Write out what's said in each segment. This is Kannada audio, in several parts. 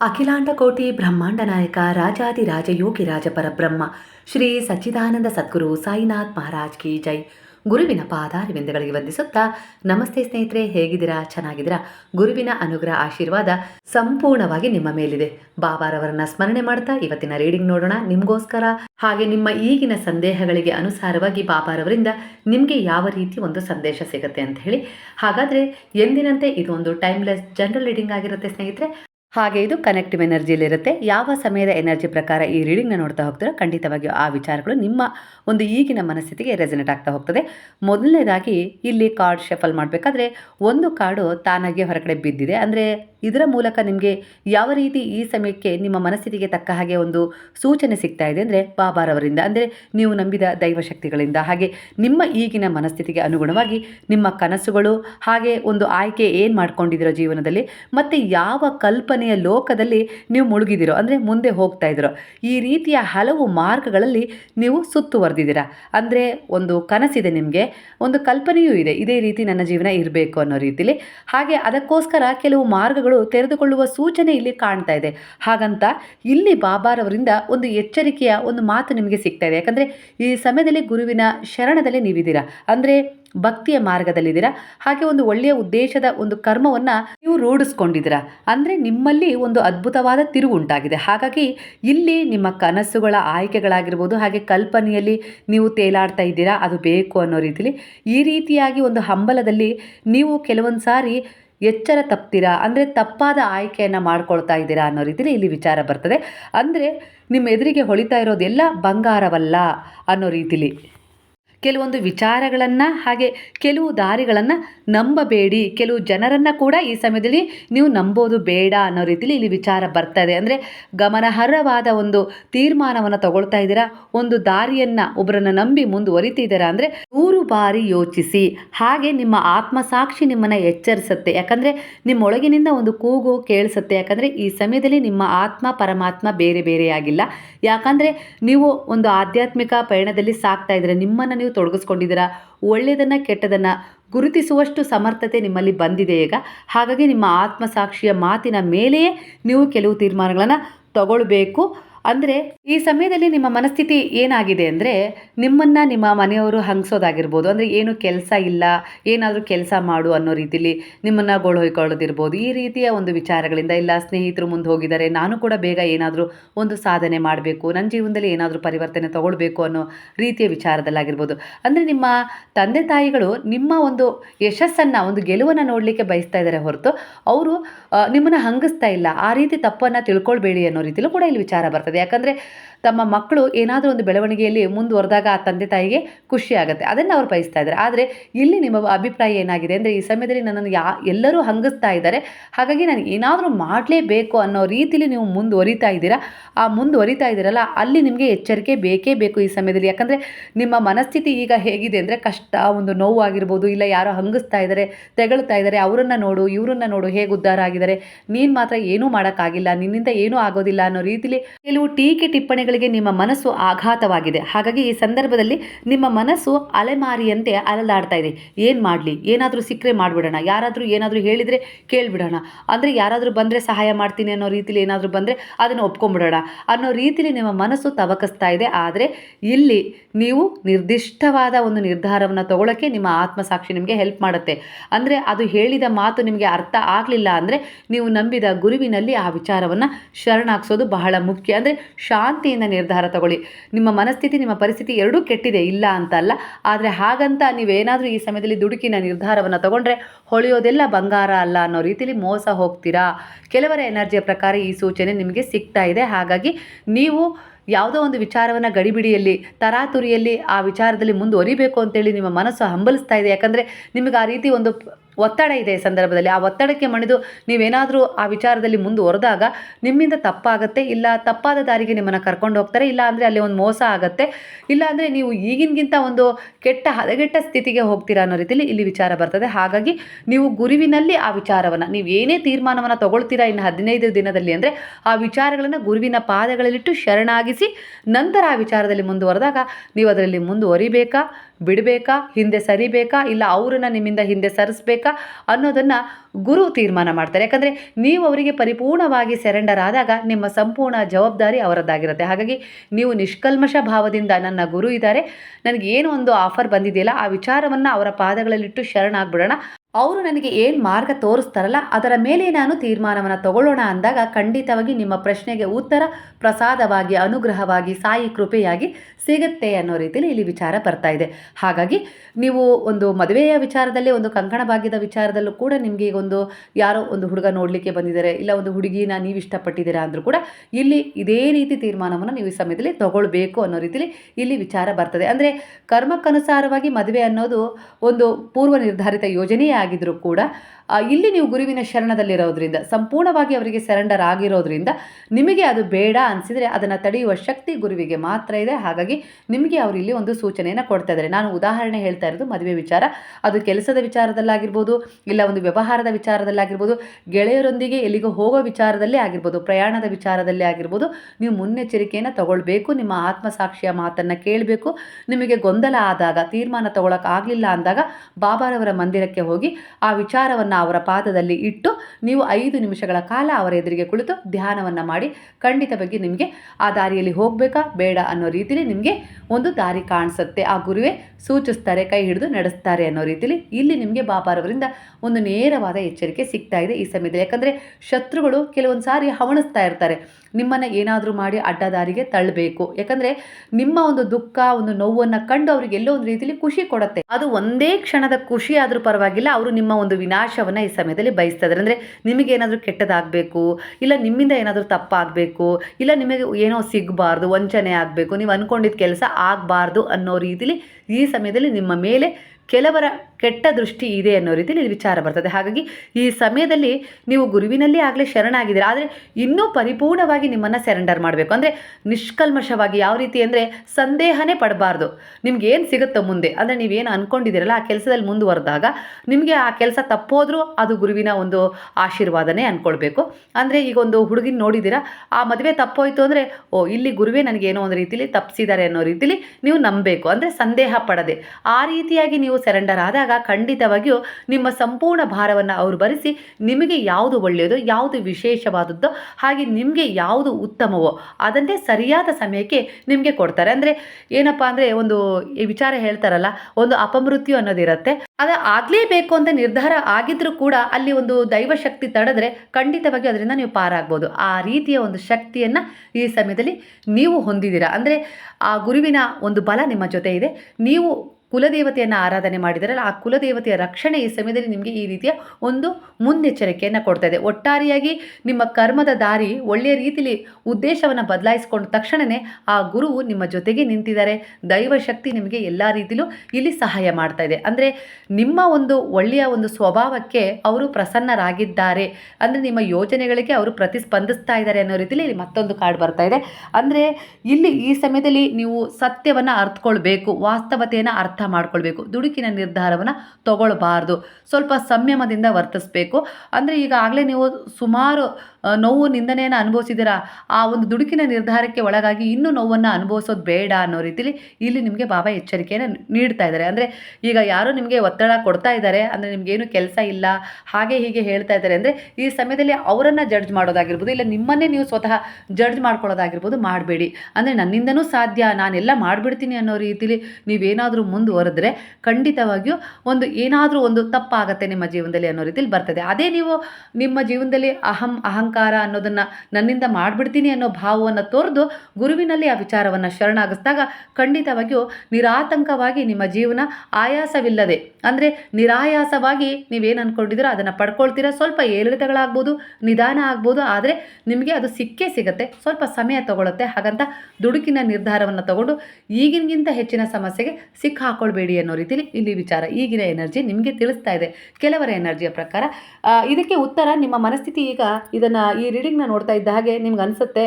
ಅಖಿಲಾಂಡ ಕೋಟಿ ಬ್ರಹ್ಮಾಂಡ ನಾಯಕ ರಾಜ ಪರಬ್ರಹ್ಮ, ಶ್ರೀ ಸಚ್ಚಿದಾನಂದ ಸದ್ಗುರು ಸಾಯಿನಾಥ್ ಮಹಾರಾಜ್ ಕಿ ಜೈ. ಗುರುವಿನ ಪಾದಾರವಿಂದಗಳಿಗೆ ವಂದಿಸುತ್ತಾ, ನಮಸ್ತೆ ಸ್ನೇಹಿತರೆ, ಹೇಗಿದ್ದೀರಾ? ಚೆನ್ನಾಗಿದ್ದೀರಾ? ಗುರುವಿನ ಅನುಗ್ರಹ ಆಶೀರ್ವಾದ ಸಂಪೂರ್ಣವಾಗಿ ನಿಮ್ಮ ಮೇಲಿದೆ. ಬಾಬಾರವರನ್ನ ಸ್ಮರಣೆ ಮಾಡ್ತಾ ಇವತ್ತಿನ ರೀಡಿಂಗ್ ನೋಡೋಣ. ನಿಮಗೋಸ್ಕರ ಹಾಗೆ ನಿಮ್ಮ ಈಗಿನ ಸಂದೇಹಗಳಿಗೆ ಅನುಸಾರವಾಗಿ ಬಾಬಾರವರಿಂದ ನಿಮಗೆ ಯಾವ ರೀತಿ ಒಂದು ಸಂದೇಶ ಸಿಗುತ್ತೆ ಅಂತ ಹೇಳಿ. ಹಾಗಾದರೆ ಎಂದಿನಂತೆ ಇದು ಒಂದು ಟೈಮ್ಲೆಸ್ ಜನರಲ್ ರೀಡಿಂಗ್ ಆಗಿರುತ್ತೆ ಸ್ನೇಹಿತರೆ. ಹಾಗೆ ಇದು ಕನೆಕ್ಟಿವ್ ಎನರ್ಜಿಯಲ್ಲಿರುತ್ತೆ ಯಾವ ಸಮಯದ ಎನರ್ಜಿ ಪ್ರಕಾರ ಈ ರೀಡಿಂಗ್ನ ನೋಡ್ತಾ ಹೋಗ್ತೀರೋ ಖಂಡಿತವಾಗಿಯೂ ಆ ವಿಚಾರಗಳು ನಿಮ್ಮ ಒಂದು ಈಗಿನ ಮನಸ್ಥಿತಿಗೆ ರೆಸನೇಟ್ ಆಗ್ತಾ ಹೋಗ್ತದೆ. ಮೊದಲನೇದಾಗಿ ಇಲ್ಲಿ ಕಾರ್ಡ್ ಶಫಲ್ ಮಾಡಬೇಕಾದ್ರೆ ಒಂದು ಕಾರ್ಡು ತಾನಾಗೆ ಹೊರಗಡೆ ಬಿದ್ದಿದೆ. ಅಂದರೆ ಇದರ ಮೂಲಕ ನಿಮಗೆ ಯಾವ ರೀತಿ ಈ ಸಮಯಕ್ಕೆ ನಿಮ್ಮ ಮನಸ್ಥಿತಿಗೆ ತಕ್ಕ ಹಾಗೆ ಒಂದು ಸೂಚನೆ ಸಿಗ್ತಾ ಇದೆ ಅಂದರೆ ಬಾಬಾರವರಿಂದ. ಅಂದರೆ ನೀವು ನಂಬಿದ ದೈವಶಕ್ತಿಗಳಿಂದ ಹಾಗೆ ನಿಮ್ಮ ಈಗಿನ ಮನಸ್ಥಿತಿಗೆ ಅನುಗುಣವಾಗಿ ನಿಮ್ಮ ಕನಸುಗಳು ಹಾಗೆ ಒಂದು ಆಯ್ಕೆ ಏನು ಮಾಡ್ಕೊಂಡಿದ್ದೀರೋ ಜೀವನದಲ್ಲಿ, ಮತ್ತು ಯಾವ ಕಲ್ಪನೆಯ ಲೋಕದಲ್ಲಿ ನೀವು ಮುಳುಗಿದಿರೋ, ಅಂದರೆ ಮುಂದೆ ಹೋಗ್ತಾ ಇದ್ದೀರೋ ಈ ರೀತಿಯ ಹಲವು ಮಾರ್ಗಗಳಲ್ಲಿ ನೀವು ಸುತ್ತುವರೆದಿದ್ದೀರಾ ಅಂದರೆ ಒಂದು ಕನಸಿದೆ ನಿಮಗೆ, ಒಂದು ಕಲ್ಪನೆಯೂ ಇದೆ, ಇದೇ ರೀತಿ ನನ್ನ ಜೀವನ ಇರಬೇಕು ಅನ್ನೋ ರೀತಿಲಿ. ಹಾಗೆ ಅದಕ್ಕೋಸ್ಕರ ಕೆಲವು ಮಾರ್ಗಗಳು ತೆರೆದುಕೊಳ್ಳುವ ಸೂಚನೆ ಇಲ್ಲಿ ಕಾಣ್ತಾ ಇದೆ. ಹಾಗಂತ ಇಲ್ಲಿ ಬಾಬಾರವರಿಂದ ಒಂದು ಎಚ್ಚರಿಕೆಯ ಒಂದು ಮಾತು ನಿಮಗೆ ಸಿಗ್ತಾ ಇದೆ. ಯಾಕಂದರೆ ಈ ಸಮಯದಲ್ಲಿ ಗುರುವಿನ ಶರಣದಲ್ಲಿ ನೀವಿದ್ದೀರಾ? ಅಂದರೆ ಭಕ್ತಿಯ ಮಾರ್ಗದಲ್ಲಿದ್ದೀರಾ. ಹಾಗೆ ಒಂದು ಒಳ್ಳೆಯ ಉದ್ದೇಶದ ಒಂದು ಕರ್ಮವನ್ನು ನೀವು ರೂಢಿಸ್ಕೊಂಡಿದ್ದೀರಾ. ಅಂದರೆ ನಿಮ್ಮಲ್ಲಿ ಒಂದು ಅದ್ಭುತವಾದ ತಿರುವು ಉಂಟಾಗಿದೆ. ಹಾಗಾಗಿ ಇಲ್ಲಿ ನಿಮ್ಮ ಕನಸುಗಳ ಆಯ್ಕೆಗಳಾಗಿರ್ಬೋದು, ಹಾಗೆ ಕಲ್ಪನೆಯಲ್ಲಿ ನೀವು ತೇಲಾಡ್ತಾ ಇದ್ದೀರಾ, ಅದು ಬೇಕು ಅನ್ನೋ ರೀತಿಲಿ ಈ ರೀತಿಯಾಗಿ ಒಂದು ಹಂಬಲದಲ್ಲಿ ನೀವು ಕೆಲವೊಂದು ಸಾರಿ ಎಚ್ಚರ ತಪ್ತೀರಾ, ಅಂದರೆ ತಪ್ಪಾದ ಆಯ್ಕೆಯನ್ನು ಮಾಡ್ಕೊಳ್ತಾ ಇದ್ದೀರಾ ಅನ್ನೋ ರೀತಿಯಲ್ಲಿ ಇಲ್ಲಿ ವಿಚಾರ ಬರ್ತದೆ. ಅಂದರೆ ನಿಮ್ಮ ಎದುರಿಗೆ ಹೊಳಿತಾ ಇರೋದೆಲ್ಲ ಬಂಗಾರವಲ್ಲ ಅನ್ನೋ ರೀತಿಲಿ. ಕೆಲವೊಂದು ವಿಚಾರಗಳನ್ನು ಹಾಗೆ ಕೆಲವು ದಾರಿಗಳನ್ನು ನಂಬಬೇಡಿ. ಕೆಲವು ಜನರನ್ನು ಕೂಡ ಈ ಸಮಯದಲ್ಲಿ ನೀವು ನಂಬೋದು ಬೇಡ ಅನ್ನೋ ರೀತಿಲಿ ಇಲ್ಲಿ ವಿಚಾರ ಬರ್ತಾ ಇದೆ. ಅಂದರೆ ಗಮನಾರ್ಹವಾದ ಒಂದು ತೀರ್ಮಾನವನ್ನು ತಗೊಳ್ತಾ ಇದ್ದೀರಾ? ಒಂದು ದಾರಿಯನ್ನು ಒಬ್ಬರನ್ನು ನಂಬಿ ಮುಂದುವರಿತಿದ್ದೀರಾ ಅಂದರೆ ನೂರು ಬಾರಿ ಯೋಚಿಸಿ. ಹಾಗೆ ನಿಮ್ಮ ಆತ್ಮಸಾಕ್ಷಿ ನಿಮ್ಮನ್ನು ಎಚ್ಚರಿಸುತ್ತೆ. ಯಾಕಂದರೆ ನಿಮ್ಮೊಳಗಿನಿಂದ ಒಂದು ಕೂಗು ಕೇಳಿಸುತ್ತೆ. ಯಾಕಂದರೆ ಈ ಸಮಯದಲ್ಲಿ ನಿಮ್ಮ ಆತ್ಮ ಪರಮಾತ್ಮ ಬೇರೆ ಬೇರೆಯಾಗಿಲ್ಲ ಯಾಕಂದರೆ ನೀವು ಒಂದು ಆಧ್ಯಾತ್ಮಿಕ ಪಯಣದಲ್ಲಿ ಸಾಕ್ತಾ ಇದ್ದರೆ ನಿಮ್ಮನ್ನು ನೀವು ತೊಡಗಿಸ್ಕೊಂಡಿದ್ದೀರಾ? ಒಳ್ಳೆಯದನ್ನು ಕೆಟ್ಟದನ್ನು ಗುರುತಿಸುವಷ್ಟು ಸಮರ್ಥತೆ ನಿಮ್ಮಲ್ಲಿ ಬಂದಿದೆ ಈಗ. ಹಾಗಾಗಿ ನಿಮ್ಮ ಆತ್ಮಸಾಕ್ಷಿಯ ಮಾತಿನ ಮೇಲೆಯೇ ನೀವು ಕೆಲವು ತೀರ್ಮಾನಗಳನ್ನು ತಗೊಳ್ಬೇಕು. ಅಂದರೆ ಈ ಸಮಯದಲ್ಲಿ ನಿಮ್ಮ ಮನಸ್ಥಿತಿ ಏನಾಗಿದೆ ಅಂದರೆ ನಿಮ್ಮನ್ನು ನಿಮ್ಮ ಮನೆಯವರು ಹಂಗ್ಸೋದಾಗಿರ್ಬೋದು, ಅಂದರೆ ಏನು ಕೆಲಸ ಇಲ್ಲ, ಏನಾದರೂ ಕೆಲಸ ಮಾಡು ಅನ್ನೋ ರೀತಿಲಿ ನಿಮ್ಮನ್ನು ಗೋಳು ಈ ರೀತಿಯ ಒಂದು ವಿಚಾರಗಳಿಂದ ಇಲ್ಲ, ಸ್ನೇಹಿತರು ಮುಂದೆ ಹೋಗಿದ್ದಾರೆ, ನಾನು ಕೂಡ ಬೇಗ ಏನಾದರೂ ಒಂದು ಸಾಧನೆ ಮಾಡಬೇಕು ನನ್ನ ಜೀವನದಲ್ಲಿ ಏನಾದರೂ ಪರಿವರ್ತನೆ ತಗೊಳ್ಬೇಕು ಅನ್ನೋ ರೀತಿಯ ವಿಚಾರದಲ್ಲಾಗಿರ್ಬೋದು. ಅಂದರೆ ನಿಮ್ಮ ತಂದೆ ತಾಯಿಗಳು ನಿಮ್ಮ ಒಂದು ಯಶಸ್ಸನ್ನು, ಒಂದು ಗೆಲುವನ್ನು ನೋಡಲಿಕ್ಕೆ ಬಯಸ್ತಾ ಇದ್ದಾರೆ ಹೊರತು, ಅವರು ನಿಮ್ಮನ್ನು ಹಂಗಿಸ್ತಾ ಇಲ್ಲ, ಆ ರೀತಿ ತಪ್ಪನ್ನು ತಿಳ್ಕೊಳ್ಬೇಡಿ ಅನ್ನೋ ರೀತಿಲೂ ಕೂಡ ಇಲ್ಲಿ ವಿಚಾರ ಬರ್ತದೆ. ಯಾಕಂದರೆ ತಮ್ಮ ಮಕ್ಕಳು ಏನಾದರೂ ಒಂದು ಬೆಳವಣಿಗೆಯಲ್ಲಿ ಮುಂದುವರೆದಾಗ ಆ ತಂದೆ ತಾಯಿಗೆ ಖುಷಿ ಆಗುತ್ತೆ ಅದನ್ನು ಅವ್ರು ಬಯಸ್ತಾ ಇದ್ದಾರೆ. ಆದರೆ ಇಲ್ಲಿ ನಿಮ್ಮ ಅಭಿಪ್ರಾಯ ಏನಾಗಿದೆ? ಅಂದರೆ ಈ ಸಮಯದಲ್ಲಿ ನನ್ನನ್ನು ಯಾ, ಎಲ್ಲರೂ ಹಂಗಿಸ್ತಾ ಇದ್ದಾರೆ. ಹಾಗಾಗಿ ನಾನು ಏನಾದರೂ ಮಾಡಲೇಬೇಕು ಅನ್ನೋ ರೀತಿಯಲ್ಲಿ ನೀವು ಮುಂದುವರಿತಾ ಇದ್ದೀರಾ? ಆ ಮುಂದುವರಿತಾ ಇದ್ದೀರಲ್ಲ, ಅಲ್ಲಿ ನಿಮಗೆ ಎಚ್ಚರಿಕೆ ಬೇಕೇ ಬೇಕು ಈ ಸಮಯದಲ್ಲಿ. ಯಾಕಂದರೆ ನಿಮ್ಮ ಮನಸ್ಥಿತಿ ಈಗ ಹೇಗಿದೆ ಅಂದರೆ ಕಷ್ಟ, ಒಂದು ನೋವು ಆಗಿರ್ಬೋದು ಇಲ್ಲ ಯಾರೋ ಹಂಗಿಸ್ತಾ ಇದ್ದಾರೆ, ತೆಗಳ್ತಾ ಇದ್ದಾರೆ, ಅವರನ್ನು ನೋಡು, ಇವರನ್ನ ನೋಡು, ಹೇಗೆ ಉದ್ಧಾರ ಆಗಿದ್ದಾರೆ. ನೀನು ಮಾತ್ರ ಏನೂ ಮಾಡೋಕ್ಕಾಗಿಲ್ಲ, ನಿನ್ನಿಂದ ಏನೂ ಆಗೋದಿಲ್ಲ ಅನ್ನೋ ರೀತಿಲಿ ಕೆಲವು ಟೀಕೆ ಟಿಪ್ಪಣಿಗಳಿಗೆ ನಿಮ್ಮ ಮನಸ್ಸು ಆಘಾತವಾಗಿದೆ. ಹಾಗಾಗಿ ಈ ಸಂದರ್ಭದಲ್ಲಿ ನಿಮ್ಮ ಮನಸ್ಸು ಅಲೆಮಾರಿಯಂತೆ ಅಲದಾಡ್ತಾ ಇದೆ. ಏನು ಮಾಡಲಿ? ಏನಾದರೂ ಸಿಕ್ಕರೆ ಮಾಡಿಬಿಡೋಣ. ಯಾರಾದರೂ ಏನಾದರೂ ಹೇಳಿದರೆ ಕೇಳಿಬಿಡೋಣ. ಅಂದರೆ ಯಾರಾದರೂ ಬಂದರೆ ಸಹಾಯ ಮಾಡ್ತೀನಿ ಅನ್ನೋ ರೀತಿಲಿ ಏನಾದರೂ ಬಂದರೆ ಅದನ್ನು ಒಪ್ಕೊಂಡ್ಬಿಡೋಣ. ಅನ್ನೋ ರೀತಿಲಿ ನಿಮ್ಮ ಮನಸ್ಸು ತವಕಿಸ್ತಾ ಇದೆ. ಆದರೆ ಇಲ್ಲಿ ನೀವು ನಿರ್ದಿಷ್ಟವಾದ ಒಂದು ನಿರ್ಧಾರವನ್ನು ತಗೊಳ್ಳೋಕ್ಕೆ ನಿಮ್ಮ ಆತ್ಮಸಾಕ್ಷಿ ನಿಮಗೆ ಹೆಲ್ಪ್ ಮಾಡುತ್ತೆ. ಅಂದರೆ ಅದು ಹೇಳಿದ ಮಾತು ನಿಮಗೆ ಅರ್ಥ ಆಗಲಿಲ್ಲ ಅಂದರೆ ನೀವು ನಂಬಿದ ಗುರುವಿನಲ್ಲಿ ಆ ವಿಚಾರವನ್ನು ಶರಣಾಗಿಸೋದು ಬಹಳ ಮುಖ್ಯ. ಅಂದರೆ ಶಾಂತಿಯಿಂದ ನಿರ್ಧಾರ ತಗೊಳ್ಳಿ. ನಿಮ್ಮ ಮನಸ್ಥಿತಿ, ನಿಮ್ಮ ಪರಿಸ್ಥಿತಿ ಎರಡೂ ಕೆಟ್ಟಿದೆ, ಇಲ್ಲ ಅಂತ ಅಲ್ಲ ಆದರೆ ಹಾಗಂತ ನೀವೇನಾದರೂ ಈ ಸಮಯದಲ್ಲಿ ದುಡುಕಿನ ನಿರ್ಧಾರವನ್ನು ತಗೊಂಡ್ರೆ ಹೊಳೆಯೋದೆಲ್ಲ ಬಂಗಾರ ಅಲ್ಲ ಅನ್ನೋ ರೀತಿಲಿ ಮೋಸ ಹೋಗ್ತೀರಾ? ಕೆಲವರ ಎನರ್ಜಿಯ ಪ್ರಕಾರ ಈ ಸೂಚನೆ ನಿಮಗೆ ಸಿಗ್ತಾ ಇದೆ. ಹಾಗಾಗಿ ನೀವು ಯಾವುದೋ ಒಂದು ವಿಚಾರವನ್ನು ಗಡಿಬಿಡಿಯಲ್ಲಿ, ತರಾತುರಿಯಲ್ಲಿ ಆ ವಿಚಾರದಲ್ಲಿ ಮುಂದುವರಿಬೇಕು ಅಂತೇಳಿ ನಿಮ್ಮ ಮನಸ್ಸು ಹಂಬಲಿಸ್ತಾ ಇದೆ. ಯಾಕಂದರೆ ನಿಮಗೆ ಆ ರೀತಿ ಒಂದು ಒತ್ತಡ ಇದೆ ಸಂದರ್ಭದಲ್ಲಿ. ಆ ಒತ್ತಡಕ್ಕೆ ಮಣಿದು ನೀವೇನಾದರೂ ಆ ವಿಚಾರದಲ್ಲಿ ಮುಂದುವರೆದಾಗ ನಿಮ್ಮಿಂದ ತಪ್ಪಾಗುತ್ತೆ, ಇಲ್ಲ ತಪ್ಪಾದ ದಾರಿಗೆ ನಿಮ್ಮನ್ನು ಕರ್ಕೊಂಡು ಹೋಗ್ತಾರೆ, ಇಲ್ಲ ಅಂದರೆ ಅಲ್ಲಿ ಒಂದು ಮೋಸ ಆಗುತ್ತೆ, ಇಲ್ಲ ಅಂದರೆ ನೀವು ಈಗಿನಗಿಂತ ಒಂದು ಕೆಟ್ಟ ಹದಗೆಟ್ಟ ಸ್ಥಿತಿಗೆ ಹೋಗ್ತೀರಾ ಅನ್ನೋ ರೀತಿಯಲ್ಲಿ ಇಲ್ಲಿ ವಿಚಾರ ಬರ್ತದೆ. ಹಾಗಾಗಿ ನೀವು ಗುರುವಿನಲ್ಲಿ ಆ ವಿಚಾರವನ್ನು, ನೀವು ಏನೇ ತೀರ್ಮಾನವನ್ನು ತಗೊಳ್ತೀರಾ ಇನ್ನು ಹದಿನೈದು ದಿನದಲ್ಲಿ ಅಂದರೆ ಆ ವಿಚಾರಗಳನ್ನು ಗುರುವಿನ ಪಾದಗಳಲ್ಲಿಟ್ಟು ಶರಣಾಗಿಸಿ ನಂತರ ಆ ವಿಚಾರದಲ್ಲಿ ಮುಂದುವರೆದಾಗ ನೀವು ಅದರಲ್ಲಿ ಮುಂದುವರಿಬೇಕಾ? ಬಿಡಬೇಕಾ? ಹಿಂದೆ ಸರಿಬೇಕಾ? ಇಲ್ಲ ಅವರನ್ನು ನಿಮ್ಮಿಂದ ಹಿಂದೆ ಸರಿಸ್ಬೇಕಾ? ಅನ್ನೋದನ್ನು ಗುರು ತೀರ್ಮಾನ ಮಾಡ್ತಾರೆ. ಯಾಕಂದರೆ ನೀವು ಅವರಿಗೆ ಪರಿಪೂರ್ಣವಾಗಿ ಸೆರೆಂಡರ್ ಆದಾಗ ನಿಮ್ಮ ಸಂಪೂರ್ಣ ಜವಾಬ್ದಾರಿ ಅವರದ್ದಾಗಿರುತ್ತೆ. ಹಾಗಾಗಿ ನೀವು ನಿಷ್ಕಲ್ಮಶ ಭಾವದಿಂದ ನನ್ನ ಗುರು ಇದ್ದಾರೆ. ನನಗೇನು ಒಂದು ಆಫರ್ ಬಂದಿದೆಯಲ್ಲ, ಆ ವಿಚಾರವನ್ನು ಅವರ ಪಾದಗಳಲ್ಲಿಟ್ಟು ಶರಣಾಗ್ಬಿಡೋಣ. ಅವರು ನನಗೆ ಏನು ಮಾರ್ಗ ತೋರಿಸ್ತಾರಲ್ಲ, ಅದರ ಮೇಲೆ ನಾನು ತೀರ್ಮಾನವನ್ನು ತಗೊಳ್ಳೋಣ ಅಂದಾಗ ಖಂಡಿತವಾಗಿ ನಿಮ್ಮ ಪ್ರಶ್ನೆಗೆ ಉತ್ತರ, ಪ್ರಸಾದವಾಗಿ, ಅನುಗ್ರಹವಾಗಿ, ಸಾಯಿ ಕೃಪೆಯಾಗಿ ಸಿಗುತ್ತೆ ಅನ್ನೋ ರೀತಿಯಲ್ಲಿ ಇಲ್ಲಿ ವಿಚಾರ ಬರ್ತಾ ಇದೆ. ಹಾಗಾಗಿ ನೀವು ಒಂದು ಮದುವೆಯ ವಿಚಾರದಲ್ಲಿ, ಒಂದು ಕಂಕಣ ಭಾಗ್ಯದ ವಿಚಾರದಲ್ಲೂ ಕೂಡ ನಿಮಗೆ ಈಗ ಒಂದು ಯಾರೋ ಒಂದು ಹುಡುಗ ನೋಡಲಿಕ್ಕೆ ಬಂದಿದ್ದಾರೆ, ಇಲ್ಲ ಒಂದು ಹುಡುಗಿನ ನೀವು ಇಷ್ಟಪಟ್ಟಿದ್ದೀರಾ ಅಂದರೂ ಕೂಡ ಇಲ್ಲಿ ಇದೇ ರೀತಿ ತೀರ್ಮಾನವನ್ನು ನೀವು ಈ ಸಮಯದಲ್ಲಿ ತಗೊಳ್ಬೇಕು ಅನ್ನೋ ರೀತಿಯಲ್ಲಿ ಇಲ್ಲಿ ವಿಚಾರ ಬರ್ತದೆ. ಅಂದರೆ ಕರ್ಮಕ್ಕನುಸಾರವಾಗಿ ಮದುವೆ ಅನ್ನೋದು ಒಂದು ಪೂರ್ವ ನಿರ್ಧಾರಿತ ಯೋಜನೆಯೇ ಆಗಿದ್ರೂ ಕೂಡ ಇಲ್ಲಿ ನೀವು ಗುರುವಿನ ಶರಣದಲ್ಲಿರೋದ್ರಿಂದ, ಸಂಪೂರ್ಣವಾಗಿ ಅವರಿಗೆ ಸರೆಂಡರ್ ಆಗಿರೋದ್ರಿಂದ ನಿಮಗೆ ಅದು ಬೇಡ ಅನಿಸಿದರೆ ಅದನ್ನು ತಡೆಯುವ ಶಕ್ತಿ ಗುರುವಿಗೆ ಮಾತ್ರ ಇದೆ. ಹಾಗಾಗಿ ನಿಮಗೆ ಅವರು ಇಲ್ಲಿ ಒಂದು ಸೂಚನೆಯನ್ನು ಕೊಡ್ತಾ ಇದ್ದಾರೆ. ನಾನು ಉದಾಹರಣೆ ಹೇಳ್ತಾ ಇರೋದು ಮದುವೆ ವಿಚಾರ. ಅದು ಕೆಲಸದ ವಿಚಾರದಲ್ಲಾಗಿರ್ಬೋದು, ಇಲ್ಲ ಒಂದು ವ್ಯವಹಾರದ ವಿಚಾರದಲ್ಲಾಗಿರ್ಬೋದು, ಗೆಳೆಯರೊಂದಿಗೆ ಎಲ್ಲಿಗೂ ಹೋಗೋ ವಿಚಾರದಲ್ಲೇ ಆಗಿರ್ಬೋದು, ಪ್ರಯಾಣದ ವಿಚಾರದಲ್ಲೇ ಆಗಿರ್ಬೋದು, ನೀವು ಮುನ್ನೆಚ್ಚರಿಕೆಯನ್ನು ತಗೊಳ್ಬೇಕು, ನಿಮ್ಮ ಆತ್ಮಸಾಕ್ಷಿಯ ಮಾತನ್ನು ಕೇಳಬೇಕು. ನಿಮಗೆ ಗೊಂದಲ ಆದಾಗ, ತೀರ್ಮಾನ ತಗೊಳಕ್ಕಾಗಲಿಲ್ಲ ಅಂದಾಗ, ಬಾಬಾರವರ ಮಂದಿರಕ್ಕೆ ಹೋಗಿ ಆ ವಿಚಾರವನ್ನು ಅವರ ಪಾದದಲ್ಲಿ ಇಟ್ಟು ನೀವು ಐದು ನಿಮಿಷಗಳ ಕಾಲ ಅವರ ಎದುರಿಗೆ ಕುಳಿತು ಧ್ಯಾನವನ್ನು ಮಾಡಿ ಖಂಡಿತ ಬಗ್ಗೆ ನಿಮಗೆ ಆ ದಾರಿಯಲ್ಲಿ ಹೋಗಬೇಕಾ ಬೇಡ ಅನ್ನೋ ರೀತಿಯಲ್ಲಿ ನಿಮಗೆ ಒಂದು ದಾರಿ ಕಾಣಿಸುತ್ತೆ. ಆ ಗುರುವೇ ಸೂಚಿಸ್ತಾರೆ, ಕೈ ಹಿಡಿದು ನಡೆಸ್ತಾರೆ ಅನ್ನೋ ರೀತಿಯಲ್ಲಿ ಇಲ್ಲಿ ನಿಮಗೆ ಬಾಬಾರವರಿಂದ ಒಂದು ನೇರವಾದ ಎಚ್ಚರಿಕೆ ಸಿಗ್ತಾ ಇದೆ ಈ ಸಮಯದಲ್ಲಿ. ಯಾಕಂದರೆ ಶತ್ರುಗಳು ಕೆಲವೊಂದು ಸಾರಿ ಹವಣಿಸ್ತಾ ಇರ್ತಾರೆ. ನಿಮ್ಮನ್ನು ಏನಾದರೂ ಮಾಡಿ ಅಡ್ಡದಾರಿಗೆ ತಳ್ಳಬೇಕು. ಯಾಕಂದರೆ ನಿಮ್ಮ ಒಂದು ದುಃಖ, ಒಂದು ನೋವನ್ನು ಕಂಡು ಅವರಿಗೆ ಎಲ್ಲೋ ಒಂದು ರೀತಿಯಲ್ಲಿ ಖುಷಿ ಕೊಡುತ್ತೆ. ಅದು ಒಂದೇ ಕ್ಷಣದ ಖುಷಿ ಆದರೂ ಪರವಾಗಿಲ್ಲ, ಅವರು ನಿಮ್ಮ ಒಂದು ವಿನಾಶವನ್ನು ಈ ಸಮಯದಲ್ಲಿ ಬಯಸ್ತಾ ಇದ್ದಾರೆ ಅಂದರೆ ನಿಮಗೆ ಏನಾದರೂ ಕೆಟ್ಟದಾಗಬೇಕು, ಇಲ್ಲ ನಿಮ್ಮಿಂದ ಏನಾದರೂ ತಪ್ಪಾಗಬೇಕು, ಇಲ್ಲ ನಿಮಗೆ ಏನೋ ಸಿಗಬಾರ್ದು, ವಂಚನೆ ಆಗಬೇಕು, ನೀವು ಅಂದ್ಕೊಂಡಿದ್ದ ಕೆಲಸ ಆಗಬಾರ್ದು ಅನ್ನೋ ರೀತಿಲಿ ಈ ಸಮಯದಲ್ಲಿ ನಿಮ್ಮ ಮೇಲೆ ಕೆಲವರ ಕೆಟ್ಟ ದೃಷ್ಟಿ ಇದೆ ಅನ್ನೋ ರೀತಿಯಲ್ಲಿ ಇಲ್ಲಿ ವಿಚಾರ ಬರ್ತದೆ. ಹಾಗಾಗಿ ಈ ಸಮಯದಲ್ಲಿ ನೀವು ಗುರುವಿನಲ್ಲಿ ಆಗಲೇ ಶರಣಾಗಿದ್ದೀರ? ಆದರೆ ಇನ್ನೂ ಪರಿಪೂರ್ಣವಾಗಿ ನಿಮ್ಮನ್ನು ಸೆರೆಂಡರ್ ಮಾಡಬೇಕು. ಅಂದರೆ ನಿಷ್ಕಲ್ಮಶವಾಗಿ ಯಾವ ರೀತಿ ಅಂದರೆ ಸಂದೇಹನೇ ಪಡಬಾರ್ದು. ನಿಮ್ಗೆ ಏನು ಸಿಗುತ್ತೋ ಮುಂದೆ. ಅಂದರೆ ನೀವೇನು ಅಂದ್ಕೊಂಡಿದ್ದೀರಲ್ಲ ಆ ಕೆಲಸದಲ್ಲಿ ಮುಂದುವರೆದಾಗ ನಿಮಗೆ ಆ ಕೆಲಸ ತಪ್ಪೋದ್ರೂ ಅದು ಗುರುವಿನ ಒಂದು ಆಶೀರ್ವಾದನೇ ಅಂದ್ಕೊಳ್ಬೇಕು ಅಂದರೆ ಈಗ ಒಂದು ಹುಡುಗಿನ ನೋಡಿದ್ದೀರಾ, ಆ ಮದುವೆ ತಪ್ಪೋಯ್ತು ಅಂದರೆ, ಓ, ಇಲ್ಲಿ ಗುರುವೇ ನನಗೆ ಏನೋ ಒಂದು ರೀತಿಲಿ ತಪ್ಪಿಸಿದ್ದಾರೆ ಅನ್ನೋ ರೀತಿಲಿ ನೀವು ನಂಬಬೇಕು. ಅಂದರೆ ಸಂದೇಹ ಪಡದೆ. ಆ ರೀತಿಯಾಗಿ ನೀವು ಸೆರೆಂಡರ್ ಆದಾಗ ಖಂಡಿತವಾಗಿಯೂ ನಿಮ್ಮ ಸಂಪೂರ್ಣ ಭಾರವನ್ನು ಅವರು ಭರಿಸಿ ನಿಮಗೆ ಯಾವುದು ಒಳ್ಳೆಯದು, ಯಾವುದು ವಿಶೇಷವಾದದ್ದು, ಹಾಗೆ ನಿಮಗೆ ಯಾವುದು ಉತ್ತಮವೋ ಅದನ್ನೇ ಸರಿಯಾದ ಸಮಯಕ್ಕೆ ನಿಮಗೆ ಕೊಡ್ತಾರೆ. ಅಂದರೆ ಏನಪ್ಪ ಅಂದರೆ ಒಂದು ಈ ವಿಚಾರ ಹೇಳ್ತಾರಲ್ಲ, ಒಂದು ಅಪಮೃತ್ಯು ಅನ್ನೋದಿರುತ್ತೆ. ಅದು ಆಗಲೇಬೇಕು ಅಂತ ನಿರ್ಧಾರ ಆಗಿದ್ರೂ ಕೂಡ ಅಲ್ಲಿ ಒಂದು ದೈವಶಕ್ತಿ ತಡೆದ್ರೆ ಖಂಡಿತವಾಗಿ ಅದರಿಂದ ನೀವು ಪಾರಾಗ್ಬೋದು. ಆ ರೀತಿಯ ಒಂದು ಶಕ್ತಿಯನ್ನು ಈ ಸಮಯದಲ್ಲಿ ನೀವು ಹೊಂದಿದ್ದೀರಾ. ಅಂದರೆ ಆ ಗುರುವಿನ ಒಂದು ಬಲ ನಿಮ್ಮ ಜೊತೆ ಇದೆ. ನೀವು ಕುಲದೇವತೆಯನ್ನು ಆರಾಧನೆ ಮಾಡಿದಾರಲ್ಲ, ಆ ಕುಲದೇವತೆಯ ರಕ್ಷಣೆ ಈ ಸಮಯದಲ್ಲಿ ನಿಮಗೆ ಈ ರೀತಿಯ ಒಂದು ಮುನ್ನೆಚ್ಚರಿಕೆಯನ್ನು ಕೊಡ್ತಾ ಇದೆ. ಒಟ್ಟಾರೆಯಾಗಿ ನಿಮ್ಮ ಕರ್ಮದ ದಾರಿ ಒಳ್ಳೆಯ ರೀತಿಯಲ್ಲಿ ಉದ್ದೇಶವನ್ನು ಬದಲಾಯಿಸಿಕೊಂಡ ತಕ್ಷಣವೇ ಆ ಗುರುವು ನಿಮ್ಮ ಜೊತೆಗೆ ನಿಂತಿದ್ದಾರೆ. ದೈವಶಕ್ತಿ ನಿಮಗೆ ಎಲ್ಲ ರೀತಿಯಲ್ಲೂ ಇಲ್ಲಿ ಸಹಾಯ ಮಾಡ್ತಾ ಇದೆ. ಅಂದರೆ ನಿಮ್ಮ ಒಂದು ಒಳ್ಳೆಯ ಒಂದು ಸ್ವಭಾವಕ್ಕೆ ಅವರು ಪ್ರಸನ್ನರಾಗಿದ್ದಾರೆ. ಅಂದರೆ ನಿಮ್ಮ ಯೋಜನೆಗಳಿಗೆ ಅವರು ಪ್ರತಿಸ್ಪಂದಿಸ್ತಾ ಇದ್ದಾರೆ ಅನ್ನೋ ರೀತಿಯಲ್ಲಿ ಇಲ್ಲಿ ಮತ್ತೊಂದು ಕಾರ್ಡ್ ಬರ್ತಾ ಇದೆ. ಅಂದರೆ ಇಲ್ಲಿ ಈ ಸಮಯದಲ್ಲಿ ನೀವು ಸತ್ಯವನ್ನು ಅರ್ಥಕೊಳ್ಬೇಕು ವಾಸ್ತವತೆಯನ್ನು ಅರ್ಥ ಮಾಡ್ಕೊಳ್ಬೇಕು. ದುಡುಕಿನ ನಿರ್ಧಾರವನ್ನು ತಗೊಳ್ಬಾರ್ದು. ಸ್ವಲ್ಪ ಸಂಯಮದಿಂದ ವರ್ತಿಸಬೇಕು. ಅಂದರೆ ಈಗಾಗಲೇ ನೀವು ಸುಮಾರು ನೋವು ನಿಂದನೆಯನ್ನು ಅನುಭವಿಸಿದ್ದೀರಾ? ಆ ಒಂದು ದುಡುಕಿನ ನಿರ್ಧಾರಕ್ಕೆ ಒಳಗಾಗಿ ಇನ್ನೂ ನೋವನ್ನು ಅನುಭವಿಸೋದು ಬೇಡ ಅನ್ನೋ ರೀತಿಲಿ ಇಲ್ಲಿ ನಿಮಗೆ ಬಾಬಾ ಎಚ್ಚರಿಕೆಯನ್ನು ನೀಡ್ತಾ ಇದ್ದಾರೆ. ಅಂದರೆ ಈಗ ಯಾರೋ ನಿಮಗೆ ಒತ್ತಡ ಕೊಡ್ತಾ ಇದ್ದಾರೆ, ಅಂದರೆ ನಿಮಗೇನು ಕೆಲಸ ಇಲ್ಲ, ಹಾಗೆ ಹೀಗೆ ಹೇಳ್ತಾ ಇದ್ದಾರೆ, ಅಂದರೆ ಈ ಸಮಯದಲ್ಲಿ ಅವರನ್ನು ಜಡ್ಜ್ ಮಾಡೋದಾಗಿರ್ಬೋದು, ಇಲ್ಲ ನಿಮ್ಮನ್ನೇ ನೀವು ಸ್ವತಃ ಜಡ್ಜ್ ಮಾಡ್ಕೊಳ್ಳೋದಾಗಿರ್ಬೋದು ಮಾಡಬೇಡಿ. ಅಂದರೆ ನನ್ನಿಂದನೂ ಸಾಧ್ಯ, ನಾನೆಲ್ಲ ಮಾಡಿಬಿಡ್ತೀನಿ ಅನ್ನೋ ರೀತಿಲಿ ನೀವೇನಾದರೂ ಮುಂದುವರೆದ್ರೆ ಖಂಡಿತವಾಗಿಯೂ ಒಂದು ಏನಾದರೂ ಒಂದು ತಪ್ಪಾಗತ್ತೆ ನಿಮ್ಮ ಜೀವನದಲ್ಲಿ ಅನ್ನೋ ರೀತಿಲಿ ಬರ್ತದೆ. ಅದೇ ನೀವು ನಿಮ್ಮ ಜೀವನದಲ್ಲಿ ಅಹಂ ಅಹಂಕಾರ ಅನ್ನೋದನ್ನು ನನ್ನಿಂದ ಮಾಡಿಬಿಡ್ತೀನಿ ಅನ್ನೋ ಭಾವವನ್ನು ತೋರಿದು ಗುರುವಿನಲ್ಲಿ ಆ ವಿಚಾರವನ್ನು ಶರಣಾಗಿಸಿದಾಗ ಖಂಡಿತವಾಗಿಯೂ ನಿರಾತಂಕವಾಗಿ ನಿಮ್ಮ ಜೀವನ ಆಯಾಸವಿಲ್ಲದೆ, ಅಂದರೆ ನಿರಾಯಾಸವಾಗಿ ನೀವೇನು ಅಂದ್ಕೊಂಡಿದ್ದೀರೋ ಅದನ್ನು ಪಡ್ಕೊಳ್ತೀರಾ, ಸ್ವಲ್ಪ ಏರಿಳಿತಗಳಾಗ್ಬೋದು, ನಿಧಾನ ಆಗ್ಬೋದು, ಆದರೆ ನಿಮಗೆ ಅದು ಸಿಕ್ಕೇ ಸಿಗುತ್ತೆ, ಸ್ವಲ್ಪ ಸಮಯ ತಗೊಳುತ್ತೆ ಹಾಗಂತ ದುಡುಕಿನ ನಿರ್ಧಾರವನ್ನು ತಗೊಂಡು ಈಗಿನಗಿಂತ ಹೆಚ್ಚಿನ ಸಮಸ್ಯೆಗೆ ಸಿಕ್ಕಾಕೊಳ್ಬೇಡಿ ಅನ್ನೋ ರೀತಿಲಿ ಇಲ್ಲಿ ವಿಚಾರ, ಈಗಿನ ಎನರ್ಜಿ ನಿಮಗೆ ತಿಳಿಸ್ತಾ ಇದೆ. ಕೆಲವರ ಎನರ್ಜಿಯ ಪ್ರಕಾರ ಇದಕ್ಕೆ ಉತ್ತರ ನಿಮ್ಮ ಮನಸ್ಥಿತಿ ಈಗ ಇದನ್ನು ಈ ರೀಡಿಂಗ್ನ ನೋಡ್ತಾ ಇದ್ದ ಹಾಗೆ ನಿಮ್ಗೆ ಅನಿಸುತ್ತೆ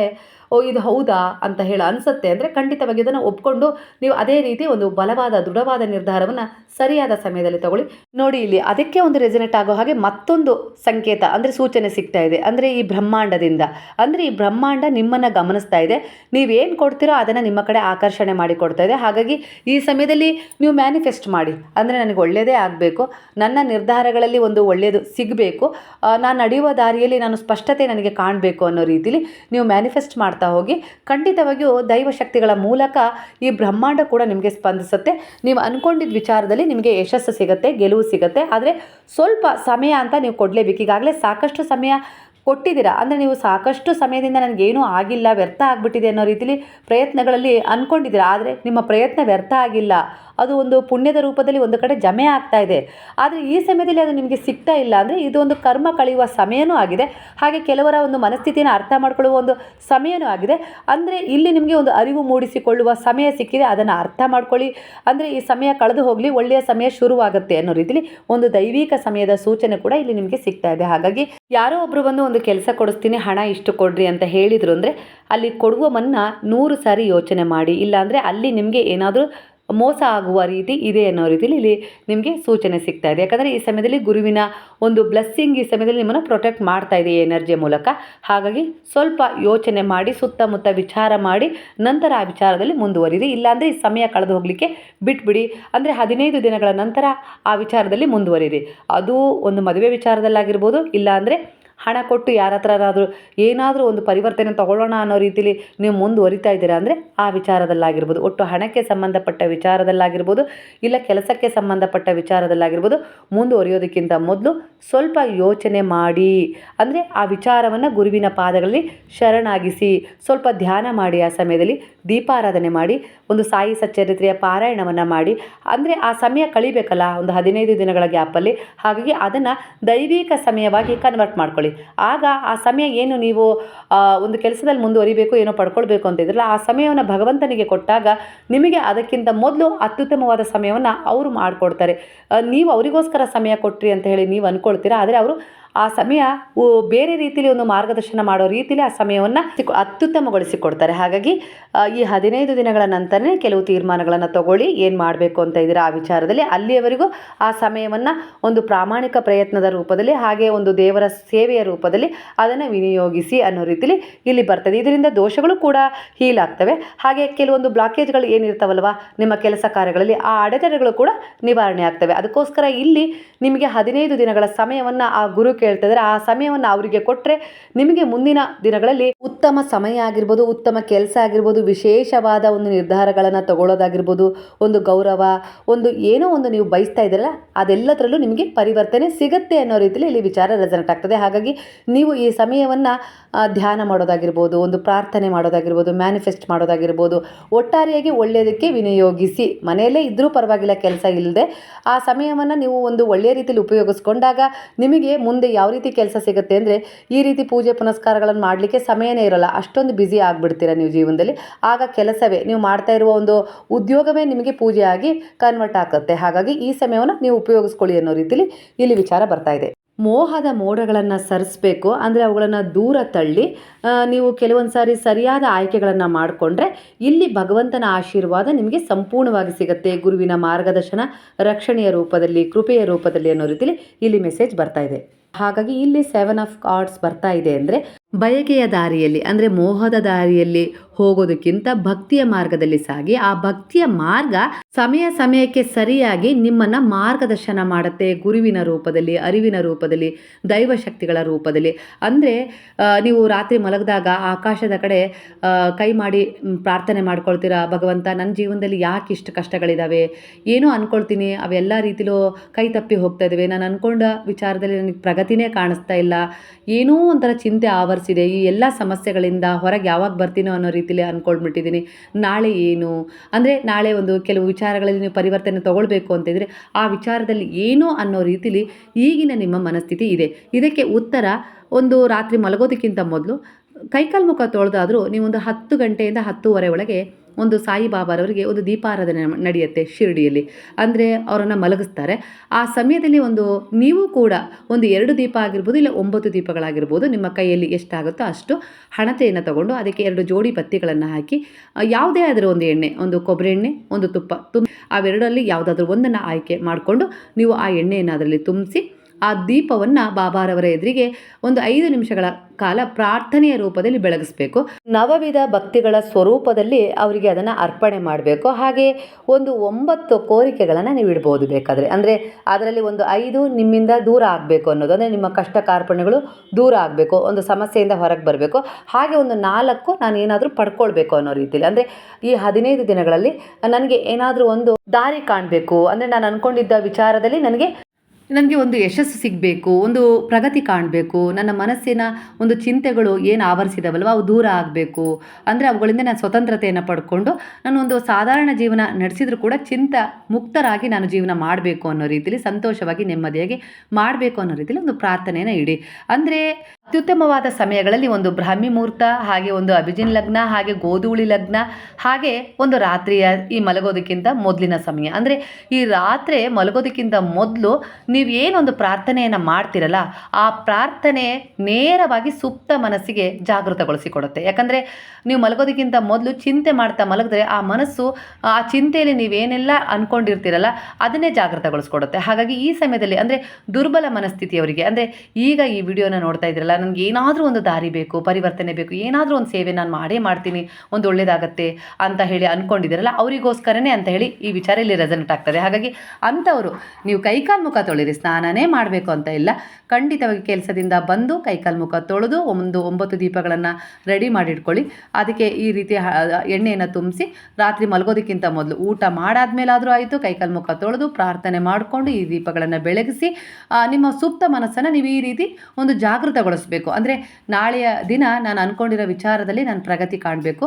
ಓ, ಇದು ಹೌದಾ ಅಂತ ಹೇಳಿ ಅನಿಸುತ್ತೆ ಅಂದರೆ ಖಂಡಿತವಾಗಿ ಇದನ್ನು ಒಪ್ಕೊಂಡು ನೀವು ಅದೇ ರೀತಿ ಒಂದು ಬಲವಾದ, ದೃಢವಾದ ನಿರ್ಧಾರವನ್ನು ಸರಿಯಾದ ಸಮಯದಲ್ಲಿ ತಗೊಳ್ಳಿ. ನೋಡಿ, ಇಲ್ಲಿ ಅದಕ್ಕೆ ಒಂದು ರೆಸಿನೆಟ್ ಆಗೋ ಹಾಗೆ ಮತ್ತೊಂದು ಸಂಕೇತ ಅಂದರೆ ಸೂಚನೆ ಸಿಗ್ತಾ ಇದೆ. ಅಂದರೆ ಈ ಬ್ರಹ್ಮಾಂಡದಿಂದ. ಅಂದರೆ ಈ ಬ್ರಹ್ಮಾಂಡ ನಿಮ್ಮನ್ನು ಗಮನಿಸ್ತಾ ಇದೆ. ನೀವೇನು ಕೊಡ್ತೀರೋ ಅದನ್ನು ನಿಮ್ಮ ಕಡೆ ಆಕರ್ಷಣೆ ಮಾಡಿ ಕೊಡ್ತಾ ಇದೆ. ಹಾಗಾಗಿ ಈ ಸಮಯದಲ್ಲಿ ನೀವು ಮ್ಯಾನಿಫೆಸ್ಟ್ ಮಾಡಿ. ಅಂದರೆ ನನಗೆ ಒಳ್ಳೆಯದೇ ಆಗಬೇಕು. ನನ್ನ ನಿರ್ಧಾರಗಳಲ್ಲಿ ಒಂದು ಒಳ್ಳೆಯದು ಸಿಗಬೇಕು. ನಾನು ನಡೆಯುವ ದಾರಿಯಲ್ಲಿ ನಾನು ಸ್ಪಷ್ಟತೆ ನನಗೆ ಕಾಣಬೇಕು ಅನ್ನೋ ರೀತಿಲಿ ನೀವು ಮ್ಯಾನಿಫೆಸ್ಟ್ ಮಾಡ್ತಾ ಹೋಗಿ ಖಂಡಿತವಾಗಿಯೂ ದೈವಶಕ್ತಿಗಳ ಮೂಲಕ ಈ ಬ್ರಹ್ಮಾಂಡ ಕೂಡ ನಿಮಗೆ ಸ್ಪಂದಿಸುತ್ತೆ. ನೀವು ಅಂದ್ಕೊಂಡಿದ್ದ ವಿಚಾರದಲ್ಲಿ ನಿಮಗೆ ಯಶಸ್ಸು ಸಿಗುತ್ತೆ, ಗೆಲುವು ಸಿಗುತ್ತೆ. ಆದರೆ ಸ್ವಲ್ಪ ಸಮಯ ಅಂತ ನೀವು ಕೊಡಲೇಬೇಕು. ಈಗಾಗಲೇ ಸಾಕಷ್ಟು ಸಮಯ ಕೊಟ್ಟಿದ್ದೀರಾ? ಅಂದರೆ ನೀವು ಸಾಕಷ್ಟು ಸಮಯದಿಂದ ನನಗೇನೂ ಆಗಿಲ್ಲ, ವ್ಯರ್ಥ ಆಗಿಬಿಟ್ಟಿದೆ ಅನ್ನೋ ರೀತಿಲಿ ಪ್ರಯತ್ನಗಳಲ್ಲಿ ಅಂದ್ಕೊಂಡಿದ್ದೀರಾ ಆದರೆ ನಿಮ್ಮ ಪ್ರಯತ್ನ ವ್ಯರ್ಥ ಆಗಿಲ್ಲ. ಅದು ಒಂದು ಪುಣ್ಯದ ರೂಪದಲ್ಲಿ ಒಂದು ಕಡೆ ಜಮೆ ಆಗ್ತಾ ಇದೆ. ಆದರೆ ಈ ಸಮಯದಲ್ಲಿ ಅದು ನಿಮಗೆ ಸಿಗ್ತಾ ಇಲ್ಲ ಅಂದರೆ ಇದು ಒಂದು ಕರ್ಮ ಕಳೆಯುವ ಸಮಯನೂ ಆಗಿದೆ. ಹಾಗೆ ಕೆಲವರ ಒಂದು ಮನಸ್ಥಿತಿಯನ್ನು ಅರ್ಥ ಮಾಡಿಕೊಳ್ಳುವ ಒಂದು ಸಮಯನೂ ಆಗಿದೆ. ಅಂದರೆ ಇಲ್ಲಿ ನಿಮಗೆ ಒಂದು ಅರಿವು ಮೂಡಿಸಿಕೊಳ್ಳುವ ಸಮಯ ಸಿಕ್ಕಿದೆ. ಅದನ್ನು ಅರ್ಥ ಮಾಡ್ಕೊಳ್ಳಿ. ಅಂದರೆ ಈ ಸಮಯ ಕಳೆದು ಹೋಗಲಿ, ಒಳ್ಳೆಯ ಸಮಯ ಶುರುವಾಗುತ್ತೆ ಅನ್ನೋ ರೀತಿಲಿ ಒಂದು ದೈವಿಕ ಸಮಯದ ಸೂಚನೆ ಕೂಡ ಇಲ್ಲಿ ನಿಮಗೆ ಸಿಗ್ತಾ ಇದೆ. ಹಾಗಾಗಿ ಯಾರೋ ಒಬ್ಬರು ಬಂದು ಒಂದು ಕೆಲಸ ಕೊಡಿಸ್ತೀನಿ, ಹಣ ಇಷ್ಟು ಕೊಡ್ರಿ ಅಂತ ಹೇಳಿದರು ಅಂದರೆ ಅಲ್ಲಿ ಕೊಡುವ ಮನ್ನ ನೂರು ಸಾರಿ ಯೋಚನೆ ಮಾಡಿ. ಇಲ್ಲಾಂದರೆ ಅಲ್ಲಿ ನಿಮಗೆ ಏನಾದರೂ ಮೋಸ ಆಗುವ ರೀತಿ ಇದೆ ಅನ್ನೋ ರೀತಿಯಲ್ಲಿ ಇಲ್ಲಿ ನಿಮಗೆ ಸೂಚನೆ ಸಿಗ್ತಾ ಇದೆ. ಯಾಕಂದರೆ ಈ ಸಮಯದಲ್ಲಿ ಗುರುವಿನ ಒಂದು ಬ್ಲೆಸ್ಸಿಂಗ್ ಈ ಸಮಯದಲ್ಲಿ ನಿಮ್ಮನ್ನು ಪ್ರೊಟೆಕ್ಟ್ ಮಾಡ್ತಾ ಇದೆ ಈ ಎನರ್ಜಿಯ ಮೂಲಕ. ಹಾಗಾಗಿ ಸ್ವಲ್ಪ ಯೋಚನೆ ಮಾಡಿ, ಸುತ್ತಮುತ್ತ ವಿಚಾರ ಮಾಡಿ, ನಂತರ ಆ ವಿಚಾರದಲ್ಲಿ ಮುಂದುವರಿರಿ ಇಲ್ಲಾಂದರೆ ಈ ಸಮಯ ಕಳೆದು ಹೋಗಲಿಕ್ಕೆ ಬಿಟ್ಬಿಡಿ. ಅಂದರೆ ಹದಿನೈದು ದಿನಗಳ ನಂತರ ಆ ವಿಚಾರದಲ್ಲಿ ಮುಂದುವರಿರಿ ಅದು ಒಂದು ಮದುವೆ ವಿಚಾರದಲ್ಲಾಗಿರ್ಬೋದು, ಇಲ್ಲಾಂದರೆ ಹಣ ಕೊಟ್ಟು ಯಾರ ಹತ್ರನಾದರೂ ಏನಾದರೂ ಒಂದು ಪರಿವರ್ತನೆ ತಗೊಳ್ಳೋಣ ಅನ್ನೋ ರೀತಿಲಿ ನೀವು ಮುಂದುವರಿತಾ ಇದ್ದೀರಾ ಅಂದರೆ ಆ ವಿಚಾರದಲ್ಲಾಗಿರ್ಬೋದು. ಒಟ್ಟು ಹಣಕ್ಕೆ ಸಂಬಂಧಪಟ್ಟ ವಿಚಾರದಲ್ಲಾಗಿರ್ಬೋದು, ಇಲ್ಲ ಕೆಲಸಕ್ಕೆ ಸಂಬಂಧಪಟ್ಟ ವಿಚಾರದಲ್ಲಾಗಿರ್ಬೋದು ಮುಂದುವರಿಯೋದಕ್ಕಿಂತ ಮೊದಲು ಸ್ವಲ್ಪ ಯೋಚನೆ ಮಾಡಿ. ಅಂದರೆ ಆ ವಿಚಾರವನ್ನು ಗುರುವಿನ ಪಾದಗಳಲ್ಲಿ ಶರಣಾಗಿಸಿ, ಸ್ವಲ್ಪ ಧ್ಯಾನ ಮಾಡಿ ಆ ಸಮಯದಲ್ಲಿ, ದೀಪಾರಾಧನೆ ಮಾಡಿ, ಒಂದು ಸಾಯಿ ಸಚ್ಚರಿತ್ರೆಯ ಪಾರಾಯಣವನ್ನು ಮಾಡಿ. ಅಂದರೆ ಆ ಸಮಯ ಕಳಿಬೇಕಲ್ಲ, ಒಂದು ಹದಿನೈದು ದಿನಗಳ ಗ್ಯಾಪಲ್ಲಿ. ಹಾಗಾಗಿ ಅದನ್ನು ದೈವಿಕ ಸಮಯವಾಗಿ ಕನ್ವರ್ಟ್ ಮಾಡ್ಕೊಳ್ಳಿ. ಆಗ ಆ ಸಮಯ ಏನು ನೀವು ಒಂದು ಕೆಲಸದಲ್ಲಿ ಮುಂದುವರಿಬೇಕು, ಏನೋ ಪಡ್ಕೊಳ್ಬೇಕು ಅಂತ ಇದ್ರಲ್ಲ, ಆ ಸಮಯವನ್ನು ಭಗವಂತನಿಗೆ ಕೊಟ್ಟಾಗ ನಿಮಗೆ ಅದಕ್ಕಿಂತ ಮೊದಲು ಅತ್ಯುತ್ತಮವಾದ ಸಮಯವನ್ನು ಅವರು ಮಾಡಿಕೊಡ್ತಾರೆ. ನೀವು ಅವರಿಗೋಸ್ಕರ ಸಮಯ ಕೊಟ್ರಿ ಅಂತ ಹೇಳಿ ನೀವು ಅಂದ್ಕೊಳ್ತೀರಾ ಆದರೆ ಅವರು ಆ ಸಮಯ ಬೇರೆ ರೀತಿಯಲ್ಲಿ ಒಂದು ಮಾರ್ಗದರ್ಶನ ಮಾಡೋ ರೀತಿಯಲ್ಲಿ ಆ ಸಮಯವನ್ನು ಅತ್ಯುತ್ತಮಗೊಳಿಸಿಕೊಡ್ತಾರೆ. ಹಾಗಾಗಿ ಈ ಹದಿನೈದು ದಿನಗಳ ನಂತರನೇ ಕೆಲವು ತೀರ್ಮಾನಗಳನ್ನು ತಗೊಳ್ಳಿ, ಏನು ಮಾಡಬೇಕು ಅಂತ ಇದ್ದೀರಾ ಆ ವಿಚಾರದಲ್ಲಿ ಅಲ್ಲಿಯವರೆಗೂ ಆ ಸಮಯವನ್ನು ಒಂದು ಪ್ರಾಮಾಣಿಕ ಪ್ರಯತ್ನದ ರೂಪದಲ್ಲಿ ಹಾಗೆ ಒಂದು ದೇವರ ಸೇವೆಯ ರೂಪದಲ್ಲಿ ಅದನ್ನು ವಿನಿಯೋಗಿಸಿ ಅನ್ನೋ ರೀತಿಲಿ ಇಲ್ಲಿ ಬರ್ತದೆ. ಇದರಿಂದ ದೋಷಗಳು ಕೂಡ ಹೀಲ್ ಆಗ್ತವೆ ಹಾಗೆ ಕೆಲವೊಂದು ಬ್ಲಾಕೇಜ್ಗಳು ಏನಿರ್ತಾವಲ್ವ, ನಿಮ್ಮ ಕೆಲಸ ಕಾರ್ಯಗಳಲ್ಲಿ ಆ ಅಡೆತಡೆಗಳು ಕೂಡ ನಿವಾರಣೆ ಆಗ್ತವೆ. ಅದಕ್ಕೋಸ್ಕರ ಇಲ್ಲಿ ನಿಮಗೆ ಹದಿನೈದು ದಿನಗಳ ಸಮಯವನ್ನು ಆ ಗುರು ಕೇಳ್ತಿದ್ರೆ ಆ ಸಮಯವನ್ನು ಅವರಿಗೆ ಕೊಟ್ಟರೆ ನಿಮಗೆ ಮುಂದಿನ ದಿನಗಳಲ್ಲಿ ಉತ್ತಮ ಸಮಯ ಆಗಿರ್ಬೋದು, ಉತ್ತಮ ಕೆಲಸ ಆಗಿರ್ಬೋದು, ವಿಶೇಷವಾದ ಒಂದು ನಿರ್ಧಾರಗಳನ್ನು ತಗೊಳ್ಳೋದಾಗಿರ್ಬೋದು, ಒಂದು ಗೌರವ, ಒಂದು ಏನೋ ಒಂದು ನೀವು ಬಯಸ್ತಾ ಇದ್ದೀರಲ್ಲ, ಅದೆಲ್ಲದರಲ್ಲೂ ನಿಮಗೆ ಪರಿವರ್ತನೆ ಸಿಗುತ್ತೆ ಅನ್ನೋ ರೀತಿಯಲ್ಲಿ ಇಲ್ಲಿ ವಿಚಾರ ರೆಸನೆಟ್ ಆಗ್ತದೆ. ಹಾಗಾಗಿ ನೀವು ಈ ಸಮಯವನ್ನು ಧ್ಯಾನ ಮಾಡೋದಾಗಿರ್ಬೋದು, ಒಂದು ಪ್ರಾರ್ಥನೆ ಮಾಡೋದಾಗಿರ್ಬೋದು ಮ್ಯಾನಿಫೆಸ್ಟ್ ಮಾಡೋದಾಗಿರ್ಬೋದು, ಒಟ್ಟಾರೆಯಾಗಿ ಒಳ್ಳೆಯದಕ್ಕೆ ವಿನಿಯೋಗಿಸಿ, ಮನೆಯಲ್ಲೇ ಇದ್ದರೂ ಪರವಾಗಿಲ್ಲ, ಕೆಲಸ ಇಲ್ಲದೆ ಆ ಸಮಯವನ್ನು ನೀವು ಒಂದು ಒಳ್ಳೆಯ ರೀತಿಯಲ್ಲಿ ಉಪಯೋಗಿಸ್ಕೊಂಡಾಗ ನಿಮಗೆ ಮುಂದೆ ಯಾವ ರೀತಿ ಕೆಲಸ ಸಿಗುತ್ತೆ ಅಂದರೆ ಈ ರೀತಿ ಪೂಜೆ ಪುನಸ್ಕಾರಗಳನ್ನು ಮಾಡಲಿಕ್ಕೆ ಸಮಯನೇ ಇರೋಲ್ಲ. ಅಷ್ಟೊಂದು ಬ್ಯುಸಿ ಆಗಿಬಿಡ್ತೀರ ನೀವು ಜೀವನದಲ್ಲಿ. ಆಗ ಕೆಲಸವೇ, ನೀವು ಮಾಡ್ತಾ ಇರುವ ಒಂದು ಉದ್ಯೋಗವೇ ನಿಮಗೆ ಪೂಜೆಯಾಗಿ ಕನ್ವರ್ಟ್ ಆಗುತ್ತೆ. ಹಾಗಾಗಿ ಈ ಸಮಯವನ್ನು ನೀವು ಉಪಯೋಗಿಸ್ಕೊಳ್ಳಿ ಅನ್ನೋ ರೀತಿಲಿ ಇಲ್ಲಿ ವಿಚಾರ ಬರ್ತಾ ಇದೆ. ಮೋಹದ ಮೋಡಗಳನ್ನು ಸರಿಸಬೇಕು, ಅಂದರೆ ಅವುಗಳನ್ನು ದೂರ ತಳ್ಳಿ ನೀವು ಕೆಲವೊಂದು ಸಾರಿ ಸರಿಯಾದ ಆಯ್ಕೆಗಳನ್ನು ಮಾಡಿಕೊಂಡ್ರೆ ಇಲ್ಲಿ ಭಗವಂತನ ಆಶೀರ್ವಾದ ನಿಮಗೆ ಸಂಪೂರ್ಣವಾಗಿ ಸಿಗುತ್ತೆ. ಗುರುವಿನ ಮಾರ್ಗದರ್ಶನ, ರಕ್ಷಣೆಯ ರೂಪದಲ್ಲಿ, ಕೃಪೆಯ ರೂಪದಲ್ಲಿ ಅನ್ನೋ ರೀತಿಲಿ ಇಲ್ಲಿ ಮೆಸೇಜ್ ಬರ್ತಾ ಇದೆ. ಹಾಗಾಗಿ ಇಲ್ಲಿ ಸೆವೆನ್ ಆಫ್ ಕಾರ್ಡ್ಸ್ ಬರ್ತಾ ಇದೆ ಅಂದರೆ ಬಯಕೆಯ ದಾರಿಯಲ್ಲಿ, ಅಂದರೆ ಮೋಹದ ದಾರಿಯಲ್ಲಿ ಹೋಗೋದಕ್ಕಿಂತ ಭಕ್ತಿಯ ಮಾರ್ಗದಲ್ಲಿ ಸಾಗಿ, ಆ ಭಕ್ತಿಯ ಮಾರ್ಗ ಸಮಯ ಸಮಯಕ್ಕೆ ಸರಿಯಾಗಿ ನಿಮ್ಮನ್ನು ಮಾರ್ಗದರ್ಶನ ಮಾಡುತ್ತೆ. ಗುರುವಿನ ರೂಪದಲ್ಲಿ, ಅರಿವಿನ ರೂಪದಲ್ಲಿ ದೈವಶಕ್ತಿಗಳ ರೂಪದಲ್ಲಿ. ಅಂದರೆ ನೀವು ರಾತ್ರಿ ಮಲಗಿದಾಗ ಆಕಾಶದ ಕಡೆ ಕೈ ಮಾಡಿ ಪ್ರಾರ್ಥನೆ ಮಾಡ್ಕೊಳ್ತೀರಾ, ಭಗವಂತ ನನ್ನ ಜೀವನದಲ್ಲಿ ಯಾಕೆ ಇಷ್ಟು ಕಷ್ಟಗಳಿದ್ದಾವೆ ಏನೋ ಅಂದ್ಕೊಳ್ತೀನಿ ಅವೆಲ್ಲ ರೀತಿಲೂ ಕೈ ತಪ್ಪಿ ಹೋಗ್ತಾ ಇದ್ದಾವೆ ನಾನು ಅಂದ್ಕೊಂಡ ವಿಚಾರದಲ್ಲಿ ನನಗೆ ಪ್ರಗತಿನೇ ಕಾಣಿಸ್ತಾ ಇಲ್ಲ. ಏನೋ ಒಂಥರ ಚಿಂತೆ ಆವರಿಸಿದೆ. ಈ ಎಲ್ಲ ಸಮಸ್ಯೆಗಳಿಂದ ಹೊರಗೆ ಯಾವಾಗ ಬರ್ತೀನೋ ಅನ್ನೋ ರೀತಿಲಿ ಅಂದ್ಕೊಂಡ್ಬಿಟ್ಟಿದ್ದೀನಿ ನಾಳೆ ಏನು? ಅಂದರೆ ನಾಳೆ ಒಂದು ಕೆಲವು ವಿಚಾರಗಳಲ್ಲಿ ನೀವು ಪರಿವರ್ತನೆ ತಗೊಳ್ಬೇಕು ಅಂತಿದ್ರೆ ಆ ವಿಚಾರದಲ್ಲಿ ಏನು ಅನ್ನೋ ರೀತಿಲಿ ಈಗಿನ ನಿಮ್ಮ ಮನಸ್ಥಿತಿ ಇದೆ. ಇದಕ್ಕೆ ಉತ್ತರ ಒಂದು ರಾತ್ರಿ ಮಲಗೋದಕ್ಕಿಂತ ಮೊದಲು ಕೈಕಾಲು ಮುಖ ತೊಳೆದಾದರೂ ನೀವೊಂದು ಹತ್ತು ಗಂಟೆಯಿಂದ ಹತ್ತೂವರೆ ಒಳಗೆ ಒಂದು ಸಾಯಿಬಾಬಾರವರಿಗೆ ಒಂದು ದೀಪಾರಾಧನೆ ನಡೆಯುತ್ತೆ ಶಿರಡಿಯಲ್ಲಿ. ಅಂದರೆ ಅವರನ್ನು ಮಲಗಿಸ್ತಾರೆ. ಆ ಸಮಯದಲ್ಲಿ ಒಂದು ನೀವು ಕೂಡ ಒಂದು ಎರಡು ದೀಪ ಆಗಿರ್ಬೋದು, ಇಲ್ಲ ಒಂಬತ್ತು ದೀಪಗಳಾಗಿರ್ಬೋದು, ನಿಮ್ಮ ಕೈಯಲ್ಲಿ ಎಷ್ಟಾಗುತ್ತೋ ಅಷ್ಟು ಹಣತೆಯನ್ನು ತಗೊಂಡು ಅದಕ್ಕೆ ಎರಡು ಜೋಡಿ ಬತ್ತಿಗಳನ್ನು ಹಾಕಿ ಯಾವುದೇ ಆದರೂ ಒಂದು ಎಣ್ಣೆ, ಒಂದು ಕೊಬ್ಬರಿ ಎಣ್ಣೆ, ಒಂದು ತುಪ್ಪ ತುಂಬ ಅವೆರಡರಲ್ಲಿ ಯಾವುದಾದ್ರೂ ಒಂದನ್ನು ಆಯ್ಕೆ ಮಾಡಿಕೊಂಡು ನೀವು ಆ ಎಣ್ಣೆಯನ್ನು ಅದರಲ್ಲಿ ತುಂಬಿಸಿ ಆ ದೀಪವನ್ನು ಬಾಬಾರವರ ಎದುರಿಗೆ ಒಂದು ಐದು ನಿಮಿಷಗಳ ಕಾಲ ಪ್ರಾರ್ಥನೆಯ ರೂಪದಲ್ಲಿ ಬೆಳಗಿಸ್ಬೇಕು. ನವವಿಧ ಭಕ್ತಿಗಳ ಸ್ವರೂಪದಲ್ಲಿ ಅವರಿಗೆ ಅದನ್ನು ಅರ್ಪಣೆ ಮಾಡಬೇಕು. ಹಾಗೆ ಒಂದು ಒಂಬತ್ತು ಕೋರಿಕೆಗಳನ್ನು ನೀವು ಇಡ್ಬೋದು ಬೇಕಾದರೆ. ಅಂದರೆ ಅದರಲ್ಲಿ ಒಂದು ಐದು ನಿಮ್ಮಿಂದ ದೂರ ಆಗಬೇಕು ಅನ್ನೋದು. ಅಂದರೆ ನಿಮ್ಮ ಕಷ್ಟ ಕಾರ್ಪಣ್ಯಗಳು ದೂರ ಆಗಬೇಕು. ಒಂದು ಸಮಸ್ಯೆಯಿಂದ ಹೊರಗೆ ಬರಬೇಕು. ಹಾಗೆ ಒಂದು ನಾಲ್ಕು ನಾನು ಏನಾದರೂ ಪಡ್ಕೊಳ್ಬೇಕು ಅನ್ನೋ ರೀತಿಯಲ್ಲಿ ಅಂದರೆ ಈ ಹದಿನೈದು ದಿನಗಳಲ್ಲಿ ನನಗೆ ಏನಾದರೂ ಒಂದು ದಾರಿ ಕಾಣಬೇಕು. ಅಂದರೆ ನಾನು ಅಂದ್ಕೊಂಡಿದ್ದ ವಿಚಾರದಲ್ಲಿ ನನಗೆ ನನಗೆ ಒಂದು ಯಶಸ್ಸು ಸಿಗಬೇಕು, ಒಂದು ಪ್ರಗತಿ ಕಾಣಬೇಕು, ನನ್ನ ಮನಸ್ಸಿನ ಒಂದು ಚಿಂತೆಗಳು ಏನು ಆವರಿಸಿದವಲ್ವ ಅವು ದೂರ ಆಗಬೇಕು. ಅಂದರೆ ಅವುಗಳಿಂದ ನಾನು ಸ್ವತಂತ್ರತೆಯನ್ನು ಪಡ್ಕೊಂಡು ನಾನು ಒಂದು ಸಾಧಾರಣ ಜೀವನ ನಡೆಸಿದ್ರು ಕೂಡ ಚಿಂತ ಮುಕ್ತರಾಗಿ ನಾನು ಜೀವನ ಮಾಡಬೇಕು ಅನ್ನೋ ರೀತಿಯಲ್ಲಿ ಸಂತೋಷವಾಗಿ ನೆಮ್ಮದಿಯಾಗಿ ಮಾಡಬೇಕು ಅನ್ನೋ ರೀತಿಯಲ್ಲಿ ಒಂದು ಪ್ರಾರ್ಥನೆಯನ್ನು ಇಡಿ. ಅಂದರೆ ಅತ್ಯುತ್ತಮವಾದ ಸಮಯಗಳಲ್ಲಿ ಒಂದು ಬ್ರಾಹ್ಮಿ ಮುಹೂರ್ತ, ಹಾಗೆ ಒಂದು ಅಭಿಜಿನ್ ಲಗ್ನ, ಹಾಗೆ ಗೋಧೂಳಿ ಲಗ್ನ, ಹಾಗೆ ಒಂದು ರಾತ್ರಿಯ ಈ ಮಲಗೋದಕ್ಕಿಂತ ಮೊದಲಿನ ಸಮಯ. ಅಂದರೆ ಈ ರಾತ್ರಿ ಮಲಗೋದಕ್ಕಿಂತ ಮೊದಲು ನೀವು ಏನೊಂದು ಪ್ರಾರ್ಥನೆಯನ್ನು ಮಾಡ್ತಿರಲ್ಲ, ಆ ಪ್ರಾರ್ಥನೆ ನೇರವಾಗಿ ಸುಪ್ತ ಮನಸ್ಸಿಗೆ ಜಾಗೃತಗೊಳಿಸಿಕೊಡುತ್ತೆ. ಯಾಕಂದರೆ ನೀವು ಮಲಗೋದಕ್ಕಿಂತ ಮೊದಲು ಚಿಂತೆ ಮಾಡ್ತಾ ಮಲಗಿದ್ರೆ ಆ ಮನಸ್ಸು, ಆ ಚಿಂತೆಯಲ್ಲಿ ನೀವೇನೆಲ್ಲ ಅಂದ್ಕೊಂಡಿರ್ತೀರಲ್ಲ ಅದನ್ನೇ ಜಾಗೃತಗೊಳಿಸ್ಕೊಡುತ್ತೆ. ಹಾಗಾಗಿ ಈ ಸಮಯದಲ್ಲಿ ಅಂದರೆ ದುರ್ಬಲ ಮನಸ್ಥಿತಿಯವರಿಗೆ, ಅಂದರೆ ಈಗ ಈ ವಿಡಿಯೋನ ನೋಡ್ತಾ ಇದ್ದೀರಲ್ಲ ನನಗೆ ಏನಾದರೂ ಒಂದು ದಾರಿ ಬೇಕು, ಪರಿವರ್ತನೆ ಬೇಕು, ಏನಾದರೂ ಒಂದು ಸೇವೆ ನಾನು ಮಾಡೇ ಮಾಡ್ತೀನಿ, ಒಂದು ಒಳ್ಳೇದಾಗತ್ತೆ ಅಂತ ಹೇಳಿ ಅಂದ್ಕೊಂಡಿದ್ದೀರಲ್ಲ ಅವರಿಗೋಸ್ಕರನೇ ಅಂತ ಹೇಳಿ ಈ ವಿಚಾರ ಇಲ್ಲಿ ರೆಸನೆಟ್ ಆಗ್ತದೆ. ಹಾಗಾಗಿ ಅಂಥವರು, ನೀವು ಕೈಕಾಲು ಮುಖ ತೊಳಿರಿ ಸ್ನಾನನೇ ಮಾಡಬೇಕು ಅಂತ ಇಲ್ಲ. ಖಂಡಿತವಾಗಿ ಕೆಲಸದಿಂದ ಬಂದು ಕೈಕಾಲು ಮುಖ ತೊಳೆದು ಒಂದು ಒಂಬತ್ತು ದೀಪಗಳನ್ನು ರೆಡಿ ಮಾಡಿಟ್ಕೊಳ್ಳಿ. ಅದಕ್ಕೆ ಈ ರೀತಿ ಎಣ್ಣೆಯನ್ನು ತುಂಬಿಸಿ ರಾತ್ರಿ ಮಲಗೋದಕ್ಕಿಂತ ಮೊದಲು ಊಟ ಮಾಡಾದ್ಮೇಲಾದರೂ ಆಯಿತು, ಕೈಕಾಲು ಮುಖ ತೊಳೆದು ಪ್ರಾರ್ಥನೆ ಮಾಡಿಕೊಂಡು ಈ ದೀಪಗಳನ್ನು ಬೆಳಗಿಸಿ ನಿಮ್ಮ ಸುಪ್ತ ಮನಸ್ಸನ್ನು ನೀವು ಈ ರೀತಿ ಒಂದು ಜಾಗೃತಗೊಳಿಸಬೇಕು ಅಂದರೆ ನಾಳೆಯ ದಿನ ನಾನು ಅಂದ್ಕೊಂಡಿರೋ ವಿಚಾರದಲ್ಲಿ ನಾನು ಪ್ರಗತಿ ಕಾಣಬೇಕು.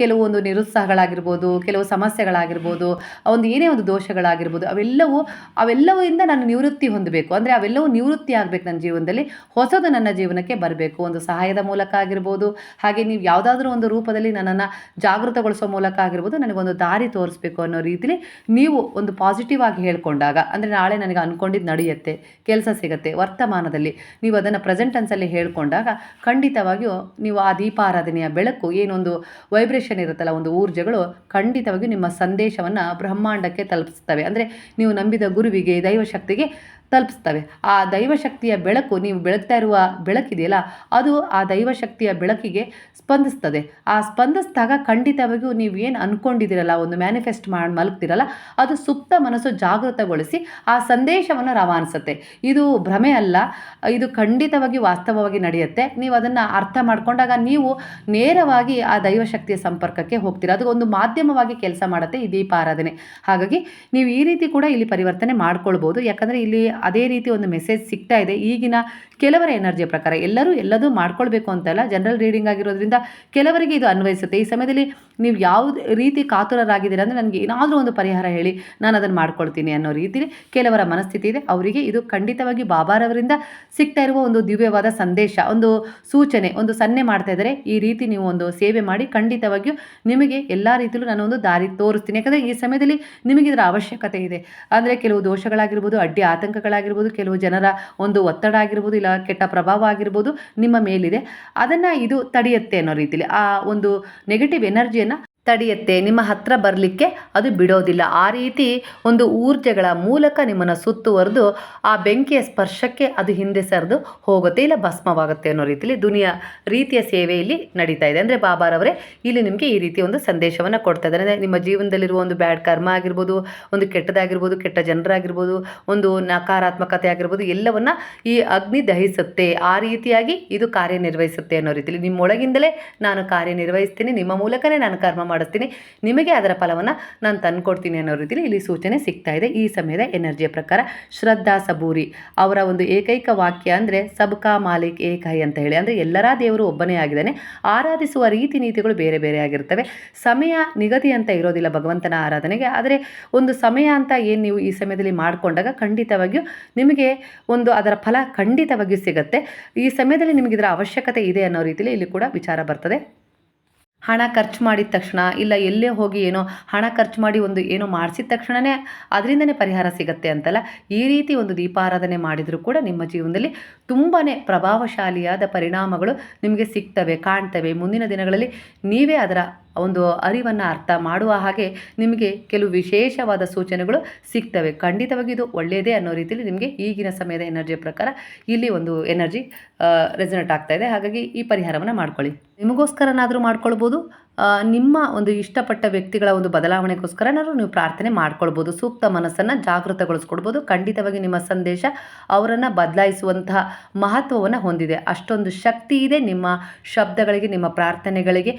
ಕೆಲವೊಂದು ನಿರುತ್ಸಾಹಗಳಾಗಿರ್ಬೋದು, ಕೆಲವು ಸಮಸ್ಯೆಗಳಾಗಿರ್ಬೋದು, ಒಂದು ಏನೇ ಒಂದು ದೋಷಗಳಾಗಿರ್ಬೋದು, ಅವೆಲ್ಲವೂ ಅವೆಲ್ಲವಿಂದ ನಾನು ನಿವೃತ್ತಿ ಹೊಂದಬೇಕು. ಅಂದರೆ ಅವೆಲ್ಲವೂ ನಿವೃತ್ತಿ ಆಗಬೇಕು ನನ್ನ ಜೀವನದಲ್ಲಿ. ಹೊಸದು ನನ್ನ ಜೀವನಕ್ಕೆ ಬರಬೇಕು. ಒಂದು ಸಹಾಯದ ಮೂಲಕ ಆಗಿರ್ಬೋದು, ಹಾಗೆ ನೀವು ಯಾವುದಾದ್ರೂ ಒಂದು ರೂಪದಲ್ಲಿ ನನ್ನನ್ನು ಜಾಗೃತಗೊಳಿಸುವ ಮೂಲಕ ಆಗಿರ್ಬೋದು, ನನಗೊಂದು ದಾರಿ ತೋರಿಸ್ಬೇಕು ಅನ್ನೋ ರೀತಿಲಿ ನೀವು ಒಂದು ಪಾಸಿಟಿವ್ ಆಗಿ ಹೇಳ್ಕೊಂಡಾಗ, ಅಂದರೆ ನಾಳೆ ನನಗೆ ಅಂದ್ಕೊಂಡಿದ್ದು ನಡೆಯುತ್ತೆ, ಕೆಲಸ ಸಿಗುತ್ತೆ, ವರ್ತಮಾನದಲ್ಲಿ, ನೀವು ಅದನ್ನು ಪ್ರೆಸೆಂಟ್ ಟೆನ್ಸಲ್ಲಿ ಹೇಳ್ಕೊಂಡಾಗ ಖಂಡಿತವಾಗಿಯೂ ನೀವು ಆ ದೀಪಾರಾಧನೆಯ ಬೆಳಕು ಏನೊಂದು ವೈಬ್ರೇಷನ್ ಇರುತ್ತಲ್ಲ, ಒಂದು ಊರ್ಜೆಗಳು ಖಂಡಿತವಾಗಿಯೂ ನಿಮ್ಮ ಸಂದೇಶವನ್ನು ಬ್ರಹ್ಮಾಂಡಕ್ಕೆ ತಲುಪಿಸ್ತವೆ ಅಂದರೆ ನೀವು ನಂಬಿದ ಗುರುವಿಗೆ, ದೈವಶಕ್ತಿಗೆ ತಲುಪಿಸ್ತವೆ. ಆ ದೈವಶಕ್ತಿಯ ಬೆಳಕು ನೀವು ಬೆಳಗ್ತಾ ಇರುವ ಬೆಳಕಿದೆಯಲ್ಲ, ಅದು ಆ ದೈವಶಕ್ತಿಯ ಬೆಳಕಿಗೆ ಸ್ಪಂದಿಸ್ತದೆ. ಆ ಸ್ಪಂದಿಸಿದಾಗ ಖಂಡಿತವಾಗಿಯೂ ನೀವು ಏನು ಅಂದ್ಕೊಂಡಿದ್ದೀರಲ್ಲ ಒಂದು ಮ್ಯಾನಿಫೆಸ್ಟ್ ಮಾಡಿ ಮಲಗ್ತಿರಲ್ಲ, ಅದು ಸುಪ್ತ ಮನಸ್ಸು ಜಾಗೃತಗೊಳಿಸಿ ಆ ಸಂದೇಶವನ್ನು ರವಾನಿಸುತ್ತೆ. ಇದು ಭ್ರಮೆ ಅಲ್ಲ, ಇದು ಖಂಡಿತವಾಗಿ ವಾಸ್ತವವಾಗಿ ನಡೆಯುತ್ತೆ. ನೀವು ಅದನ್ನು ಅರ್ಥ ಮಾಡಿಕೊಂಡಾಗ ನೀವು ನೇರವಾಗಿ ಆ ದೈವಶಕ್ತಿಯ ಸಂಪರ್ಕಕ್ಕೆ ಹೋಗ್ತೀರ. ಅದು ಒಂದು ಮಾಧ್ಯಮವಾಗಿ ಕೆಲಸ ಮಾಡುತ್ತೆ ಈ ದೀಪಾರಾಧನೆ. ಹಾಗಾಗಿ ನೀವು ಈ ರೀತಿ ಕೂಡ ಇಲ್ಲಿ ಪರಿವರ್ತನೆ ಮಾಡ್ಕೊಳ್ಬೋದು. ಯಾಕಂದರೆ ಇಲ್ಲಿ ಅದೇ ರೀತಿ ಒಂದು ಮೆಸೇಜ್ ಸಿಗ್ತಾ ಇದೆ. ಈಗಿನ ಕೆಲವರ ಎನರ್ಜಿಯ ಪ್ರಕಾರ ಎಲ್ಲರೂ ಎಲ್ಲದೂ ಮಾಡ್ಕೊಳ್ಬೇಕು ಅಂತಲ್ಲ ಜನರಲ್ ರೀಡಿಂಗ್ ಆಗಿರೋದ್ರಿಂದ ಕೆಲವರಿಗೆ ಇದು ಅನ್ವಯಿಸುತ್ತೆ. ಈ ಸಮಯದಲ್ಲಿ ನೀವು ಯಾವ ರೀತಿ ಕಾತುರರಾಗಿದ್ದೀರ ಅಂದರೆ ನನಗೆ ಏನಾದರೂ ಒಂದು ಪರಿಹಾರ ಹೇಳಿ ನಾನು ಅದನ್ನು ಮಾಡ್ಕೊಳ್ತೀನಿ ಅನ್ನೋ ರೀತಿಲಿ ಕೆಲವರ ಮನಸ್ಥಿತಿ ಇದೆ. ಅವರಿಗೆ ಇದು ಖಂಡಿತವಾಗಿ ಬಾಬಾರವರಿಂದ ಸಿಗ್ತಾ ಇರುವ ಒಂದು ದಿವ್ಯವಾದ ಸಂದೇಶ, ಒಂದು ಸೂಚನೆ, ಒಂದು ಸನ್ನೆ ಮಾಡ್ತಾ ಇದ್ದಾರೆ. ಈ ರೀತಿ ನೀವು ಒಂದು ಸೇವೆ ಮಾಡಿ ಖಂಡಿತವಾಗಿಯೂ ನಿಮಗೆ ಎಲ್ಲ ರೀತಿಯಲ್ಲೂ ನಾನು ಒಂದು ದಾರಿ ತೋರಿಸ್ತೀನಿ. ಯಾಕಂದರೆ ಈ ಸಮಯದಲ್ಲಿ ನಿಮಗೆ ಇದರ ಅವಶ್ಯಕತೆ ಇದೆ. ಅಂದರೆ ಕೆಲವು ದೋಷಗಳಾಗಿರ್ಬೋದು, ಅಡ್ಡಿ ಆತಂಕಗಳಾಗಿರ್ಬೋದು, ಕೆಲವು ಜನರ ಒಂದು ಒತ್ತಡ ಆಗಿರ್ಬೋದು, ಇಲ್ಲ ಕೆಟ್ಟ ಪ್ರಭಾವ ಆಗಿರ್ಬೋದು ನಿಮ್ಮ ಮೇಲಿದೆ. ಅದನ್ನು ಇದು ತಡೆಯುತ್ತೆ ಅನ್ನೋ ರೀತಿಲಿ ಆ ಒಂದು ನೆಗೆಟಿವ್ ಎನರ್ಜಿಯನ್ನು ತಡೆಯುತ್ತೆ. ನಿಮ್ಮ ಹತ್ರ ಬರಲಿಕ್ಕೆ ಅದು ಬಿಡೋದಿಲ್ಲ. ಆ ರೀತಿ ಒಂದು ಊರ್ಜೆಗಳ ಮೂಲಕ ನಿಮ್ಮನ್ನು ಸುತ್ತುವರೆದು ಆ ಬೆಂಕಿಯ ಸ್ಪರ್ಶಕ್ಕೆ ಅದು ಹಿಂದೆ ಸರಿದು ಹೋಗುತ್ತೆ ಇಲ್ಲ ಭಸ್ಮವಾಗುತ್ತೆ ಅನ್ನೋ ರೀತಿಯಲ್ಲಿ ದುನಿಯಾ ರೀತಿಯ ಸೇವೆ ಇಲ್ಲಿ ನಡೀತಾ ಇದೆ. ಅಂದರೆ ಬಾಬಾರವರೇ ಇಲ್ಲಿ ನಿಮಗೆ ಈ ರೀತಿ ಒಂದು ಸಂದೇಶವನ್ನು ಕೊಡ್ತಾ ಇದ್ದಾರೆ. ಅಂದರೆ ನಿಮ್ಮ ಜೀವನದಲ್ಲಿರುವ ಒಂದು ಬ್ಯಾಡ್ ಕರ್ಮ ಆಗಿರ್ಬೋದು, ಒಂದು ಕೆಟ್ಟದಾಗಿರ್ಬೋದು, ಕೆಟ್ಟ ಜನರಾಗಿರ್ಬೋದು, ಒಂದು ನಕಾರಾತ್ಮಕತೆ ಆಗಿರ್ಬೋದು, ಎಲ್ಲವನ್ನು ಈ ಅಗ್ನಿ ದಹಿಸುತ್ತೆ. ಆ ರೀತಿಯಾಗಿ ಇದು ಕಾರ್ಯನಿರ್ವಹಿಸುತ್ತೆ ಅನ್ನೋ ರೀತಿಯಲ್ಲಿ ನಿಮ್ಮೊಳಗಿಂದಲೇ ನಾನು ಕಾರ್ಯನಿರ್ವಹಿಸ್ತೀನಿ. ನಿಮ್ಮ ಮೂಲಕನೇ ನಾನು ಕರ್ಮ ಮಾಡಿಸ್ತೀನಿ. ನಿಮಗೆ ಅದರ ಫಲವನ್ನು ನಾನು ತಂದುಕೊಡ್ತೀನಿ ಅನ್ನೋ ರೀತಿಯಲ್ಲಿ ಇಲ್ಲಿ ಸೂಚನೆ ಸಿಗ್ತಾ ಇದೆ. ಈ ಸಮಯದ ಎನರ್ಜಿಯ ಪ್ರಕಾರ ಶ್ರದ್ಧಾ ಸಬೂರಿ ಅವರ ಒಂದು ಏಕೈಕ ವಾಕ್ಯ ಅಂದರೆ ಸಬ್ಕಾ ಮಾಲಿಕ್ ಏಕೈ ಅಂತ ಹೇಳಿ. ಅಂದರೆ ಎಲ್ಲರ ದೇವರು ಒಬ್ಬನೇ ಆಗಿದ್ದಾನೆ. ಆರಾಧಿಸುವ ರೀತಿ ನೀತಿಗಳು ಬೇರೆ ಬೇರೆ ಆಗಿರ್ತವೆ. ಸಮಯ ನಿಗದಿ ಅಂತ ಇರೋದಿಲ್ಲ ಭಗವಂತನ ಆರಾಧನೆಗೆ. ಆದರೆ ಒಂದು ಸಮಯ ಅಂತ ಏನು ನೀವು ಈ ಸಮಯದಲ್ಲಿ ಮಾಡಿಕೊಂಡಾಗ ಖಂಡಿತವಾಗಿಯೂ ನಿಮಗೆ ಒಂದು ಅದರ ಫಲ ಖಂಡಿತವಾಗಿಯೂ ಸಿಗುತ್ತೆ. ಈ ಸಮಯದಲ್ಲಿ ನಿಮಗೆ ಇದರ ಅವಶ್ಯಕತೆ ಇದೆ ಅನ್ನೋ ರೀತಿಯಲ್ಲಿ ಇಲ್ಲಿ ಕೂಡ ವಿಚಾರ ಬರ್ತದೆ. ಹಣ ಖರ್ಚು ಮಾಡಿದ ತಕ್ಷಣ ಇಲ್ಲ ಎಲ್ಲೇ ಹೋಗಿ ಏನೋ ಹಣ ಖರ್ಚು ಮಾಡಿ ಒಂದು ಏನೋ ಮಾಡಿಸಿದ ತಕ್ಷಣವೇ ಅದರಿಂದನೇ ಪರಿಹಾರ ಸಿಗುತ್ತೆ ಅಂತಲ್ಲ, ಈ ರೀತಿ ಒಂದು ದೀಪಾರಾಧನೆ ಮಾಡಿದರೂ ಕೂಡ ನಿಮ್ಮ ಜೀವನದಲ್ಲಿ ತುಂಬಾ ಪ್ರಭಾವಶಾಲಿಯಾದ ಪರಿಣಾಮಗಳು ನಿಮಗೆ ಸಿಗ್ತವೆ, ಕಾಣ್ತವೆ. ಮುಂದಿನ ದಿನಗಳಲ್ಲಿ ನೀವೇ ಅದರ ಒಂದು ಅರಿವನ್ನು ಅರ್ಥ ಮಾಡುವ ಹಾಗೆ ನಿಮಗೆ ಕೆಲವು ವಿಶೇಷವಾದ ಸೂಚನೆಗಳು ಸಿಗ್ತವೆ. ಖಂಡಿತವಾಗಿ ಇದು ಒಳ್ಳೆಯದೇ ಅನ್ನೋ ರೀತಿಯಲ್ಲಿ ನಿಮಗೆ ಈಗಿನ ಸಮಯದ ಎನರ್ಜಿಯ ಪ್ರಕಾರ ಇಲ್ಲಿ ಒಂದು ಎನರ್ಜಿ ರೆಸನೆಟ್ ಆಗ್ತಾ ಇದೆ. ಹಾಗಾಗಿ ಈ ಪರಿಹಾರವನ್ನು ಮಾಡ್ಕೊಳ್ಳಿ. ನಿಮಗೋಸ್ಕರನಾದರೂ ಮಾಡ್ಕೊಳ್ಬೋದು. ನಿಮ್ಮ ಒಂದು ಇಷ್ಟಪಟ್ಟ ವ್ಯಕ್ತಿಗಳ ಒಂದು ಬದಲಾವಣೆಗೋಸ್ಕರನಾದ್ರು ನೀವು ಪ್ರಾರ್ಥನೆ ಮಾಡ್ಕೊಳ್ಬೋದು, ಸೂಕ್ತ ಮನಸ್ಸನ್ನು ಜಾಗೃತಗೊಳಿಸ್ಕೊಡ್ಬೋದು, ಖಂಡಿತವಾಗಿ ನಿಮ್ಮ ಸಂದೇಶ ಅವರನ್ನು ಬದಲಾಯಿಸುವಂತಹ ಮಹತ್ವವನ್ನು ಹೊಂದಿದೆ. ಅಷ್ಟೊಂದು ಶಕ್ತಿ ಇದೆ ನಿಮ್ಮ ಶಬ್ದಗಳಿಗೆ, ನಿಮ್ಮ ಪ್ರಾರ್ಥನೆಗಳಿಗೆ